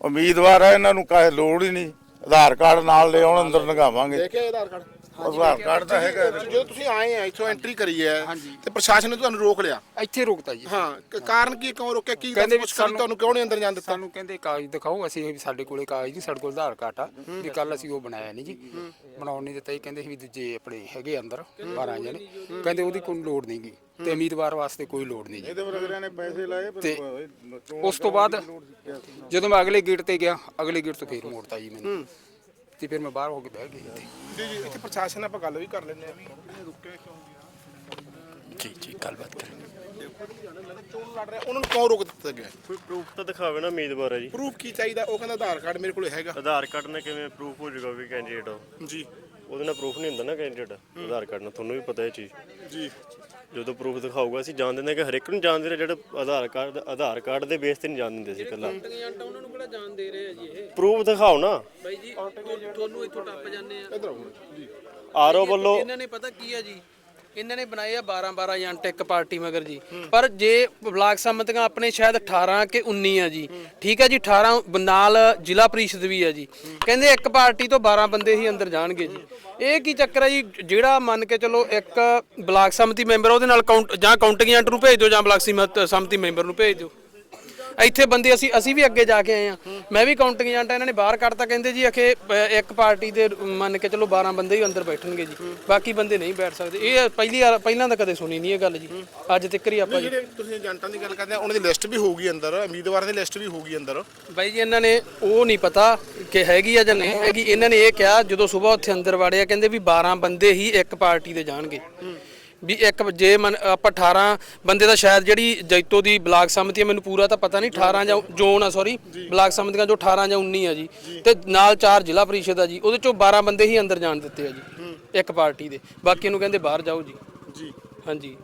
ਉਮੀਦਵਾਰ ਆ ਇਹਨਾਂ ਨੂੰ ਕਾਹੇ ਲੋੜ ਹੀ ਨਹੀਂ। ਆਧਾਰ ਕਾਰਡ ਨਾਲ ਲੈ ਆਉਣ ਅੰਦਰ ਲਗਾਵਾਂਗੇ ਦੇਖਿਆ ਆਧਾਰ ਕਾਰਡ? ਆਧਾਰ ਕਾਰਡ ਤਾਂ ਹੈਗਾ। ਜਦੋਂ ਤੁਸੀਂ ਆਏ ਆ ਇੱਥੋਂ ਐਂਟਰੀ ਕਰੀ ਹੈ ਤੇ ਪ੍ਰਸ਼ਾਸਨ ਨੇ ਤੁਹਾਨੂੰ ਰੋਕ ਲਿਆ? ਇੱਥੇ ਰੋਕਤਾ ਜੀ। ਹਾਂ ਕ- ਕਾਰਨ ਕੀ ਕਿਉਂ ਰੋਕਿਆ? ਕੀ ਕਹਿੰਦੇ ਵੀ ਕਰੀ ਤੁਹਾਨੂੰ ਕਿਉਂ ਨਹੀਂ ਅੰਦਰ ਜਾਣ ਦਿੱਤਾ? ਸਾਨੂੰ ਕਹਿੰਦੇ ਕਾਗਜ਼ ਦਿਖਾਓ ਅਸੀਂ ਵੀ ਸਾਡੇ ਕੋਲੇ ਕਾਗਜ਼ ਨਹੀਂ ਸਾਡੇ ਕੋਲ ਆਧਾਰ ਕਾਰਡ ਆ ਵੀ ਕੱਲ ਅਸੀਂ ਉਹ ਬਣਾਇਆ ਨਹੀਂ ਜੀ। ਬਣਾਉਣ ਨਹੀਂ ਦਿੱਤਾ ਜੀ ਕਹਿੰਦੇ ਸੀ ਵੀ ਦੂਜੇ ਆਪਣੇ ਹੈਗੇ ਅੰਦਰ 12 ਜਣੇ। ਕਹਿੰਦੇ ਉਹਦੀ ਕੋਈ ਲੋੜ ਨਹੀਂ ਗੀ ਤੇ ਉਮੀਦਵਾਰ ਵਾਸਤੇ ਕੋਈ ਲੋੜ ਨਹੀਂ ਜੀ। ਇਹਦੇ ਪਰ ਅਗਲਿਆਂ ਨੇ ਪੈਸੇ ਲਾਏ ਪਰ ਤੇ ਉਸ ਤੋਂ ਬਾਅਦ ਜਦੋਂ ਮੈਂ ਅਗਲੇ ਗੇਟ ਤੇ ਗਿਆ ਅਗਲੇ ਗੇਟ ਤੋਂ ਫੇਰ ਮੋੜਤਾ ਜੀ ਮੈਨੂੰ। ਤੇ ਫਿਰ ਮੈਂ ਬਾਹਰ ਹੋ ਕੇ ਬਹਿ ਗਿਆ ਇੱਥੇ। ਜੀ ਜੀ ਇੱਥੇ ਪ੍ਰਸ਼ਾਸਨ ਨਾਲ ਆਪਾਂ ਗੱਲ ਵੀ ਕਰ ਲੈਂਦੇ ਆ ਵੀ ਰੁਕਿਆ ਕਿਉਂ ਜੀ ਜੀ ਗੱਲਬਾਤ ਕਰਾਂਗੇ। ਚੋਣ ਲੜ ਰਿਹਾ ਉਹਨਾਂ ਨੂੰ ਕਿਉਂ ਰੋਕ ਦਿੱਤਾ ਗਿਆ? ਕੋਈ ਪ੍ਰੂਫ ਤਾਂ ਦਿਖਾਵੇ ਨਾ ਉਮੀਦਵਾਰ ਹੈ ਜੀ। ਪ੍ਰੂਫ ਕੀ ਚਾਹੀਦਾ? ਉਹ ਕਹਿੰਦਾ ਆਧਾਰ ਕਾਰਡ ਮੇਰੇ ਕੋਲ ਹੈਗਾ। ਆਧਾਰ ਕਾਰਡ ਨਾਲ ਕਿਵੇਂ ਪ੍ਰੂਫ ਹੋ ਜਾਊਗਾ ਵੀ ਕੈਂਡੀਡੇਟ ਹੋ ਜੀ। ਉਹਦੇ ਨਾਲ ਪ੍ਰੂਫ ਨਹੀਂ ਹੁੰਦਾ ਨਾ ਕੈਂਡੀਡੇਟ ਆਧਾਰ ਕਾਰਡ ਨਾਲ ਤੁਹਾਨੂੰ ਵੀ ਪਤਾ ਇਹ ਚੀਜ਼। ਜੀ। ਜਦੋਂ ਪ੍ਰੂਫ ਦਿਖਾਊਗਾ ਅਸੀਂ ਜਾਣ ਦਿੰਦੇ ਕਿ ਹਰ ਇੱਕ ਨੂੰ ਜਾਣ ਦੇ ਰਹੇ ਜਿਹੜੇ ਆਧਾਰ ਕਾਰਡ ਆਧਾਰ ਕਾਰਡ ਦੇ ਬੇਸ ਤੇ ਨਹੀਂ ਜਾਣ ਦਿੰਦੇ ਸੀ ਪਹਿਲਾਂ। ਉਹਨਾਂ ਨੂੰ ਕਿਹੜਾ ਜਾਣ ਦੇ ਰਹੇ ਆ ਜੀ ਇਹ? ਪ੍ਰੂਫ ਦਿਖਾਓ ਨਾ। ਬਾਈ ਜੀ ਤੁਹਾਨੂੰ ਇੱਥੋਂ ਟੱਪ ਜਾਂਦੇ ਆ। ਇਧਰ ਆਓ ਜੀ ਆਰਓ ਵੱਲੋਂ ਇਹਨਾਂ ਨੇ ਪਤਾ ਕੀ ਆ ਜੀ? ਇਹਨਾਂ ਨੇ ਬਣਾਏ ਆ 12 12 ਏਜੰਟ ਇੱਕ ਪਾਰਟੀ ਮਗਰ ਜੀ। ਪਰ ਜੇ ਬਲਾਕ ਸੰਮਤੀਆਂ ਆਪਣੇ ਸ਼ਾਇਦ 18 ਕਿ 19 ਆ ਜੀ। ਠੀਕ ਹੈ ਜੀ 18 ਨਾਲ ਜ਼ਿਲ੍ਹਾ ਪ੍ਰੀਸ਼ਦ ਵੀ ਆ ਜੀ। ਕਹਿੰਦੇ ਇੱਕ ਪਾਰਟੀ ਤੋਂ 12 ਬੰਦੇ ਹੀ ਅੰਦਰ ਜਾਣਗੇ ਜੀ। ਇਹ ਕੀ ਚੱਕਰ ਹੈ ਜੀ, ਜਿਹੜਾ ਮੰਨ ਕੇ ਚਲੋ ਇੱਕ ਬਲਾਕ ਸੰਮਤੀ ਮੈਂਬਰ ਉਹਦੇ ਨਾਲ ਕਾਊਂਟ ਜਾਂ ਕਾਊਂਟਿੰਗ ਏਜੰਟ ਨੂੰ ਭੇਜ ਦਿਓ ਜਾਂ ਬਲਾਕ ਸੀਮਤ ਸੰਮਤੀ ਮੈਂਬਰ ਨੂੰ ਭੇਜ ਦਿਓ। ਇੱਥੇ ਬੰਦੇ ਅਸੀਂ ਅਸੀਂ ਵੀ ਅੱਗੇ ਜਾ ਕੇ ਆਏ ਆ ਮੈਂ ਵੀ ਕਾਊਂਟਿੰਗ ਏਜੰਟ ਇਹਨਾਂ ਨੇ ਬਾਹਰ ਕੱਢਤਾ ਕਹਿੰਦੇ ਜੀ ਅਖੇ ਇੱਕ ਪਾਰਟੀ ਦੇ ਮੰਨ ਕੇ ਚਲੋ 12 ਬੰਦੇ ਹੀ ਅੰਦਰ ਬੈਠਣਗੇ ਜੀ। ਬਾਕੀ ਬੰਦੇ ਨਹੀਂ ਬੈਠ ਸਕਦੇ। ਇਹ ਪਹਿਲੀ ਵਾਰ ਪਹਿਲਾਂ ਤਾਂ ਕਦੇ ਸੁਣੀ ਨਹੀਂ ਇਹ ਗੱਲ ਜੀ। ਅੱਜ ਤੱਕ ਹੀ ਆਪਾਂ ਜੀ ਜਿਹੜੇ ਤੁਸੀਂ ਏਜੰਟਾਂ ਦੀ ਗੱਲ ਕਰਦੇ ਆ ਉਹਨਾਂ ਦੀ ਲਿਸਟ ਵੀ ਹੋਊਗੀ ਅੰਦਰ ਉਮੀਦਵਾਰਾਂ ਦੀ ਲਿਸਟ ਵੀ ਹੋਊਗੀ ਅੰਦਰ। ਬਾਈ ਜੀ ਇਹਨਾਂ ਨੇ ਉਹ ਨਹੀਂ ਪਤਾ ਕਿ ਹੈਗੀ ਆ ਜਾਂ ਨਹੀਂ ਹੈਗੀ। ਇਹਨਾਂ ਨੇ ਇਹ ਕਿਹਾ ਜਦੋਂ ਸਵੇਰ ਉੱਥੇ ਅੰਦਰ ਵੜਿਆ ਕਹਿੰਦੇ ਵੀ 12 ਬੰਦੇ ਹੀ ਇੱਕ ਪਾਰਟੀ ਦੇ ਜਾਣਗੇ। ਵੀ ਇੱਕ ਜੇ ਮਨ ਆਪਾਂ 18 ਬੰਦੇ ਦਾ ਸ਼ਾਇਦ ਜਿਹੜੀ ਜੈਤੋ ਦੀ ਬਲਾਕ ਸੰਮਤੀ ਹੈ ਮੈਨੂੰ ਪੂਰਾ ਤਾਂ ਪਤਾ ਨਹੀਂ 18 ਜਾਂ ਜ਼ੋਨ ਆ ਸੌਰੀ ਬਲਾਕ ਸੰਮਤੀਆਂ ਜੋ 18 ਜਾਂ 19 ਆ ਜੀ। ਤੇ ਨਾਲ ਚਾਰ ਜ਼ਿਲ੍ਹਾ ਪ੍ਰੀਸ਼ਦ ਆ ਜੀ ਉਹਦੇ ਚੋਂ 12 ਬੰਦੇ ਹੀ ਅੰਦਰ ਜਾਣ ਦਿੱਤੇ ਆ ਜੀ ਇੱਕ ਪਾਰਟੀ ਦੇ। ਬਾਕੀ ਨੂੰ ਕਹਿੰਦੇ ਬਾਹਰ ਜਾਓ ਜੀ। ਜੀ। ਹਾਂਜੀ।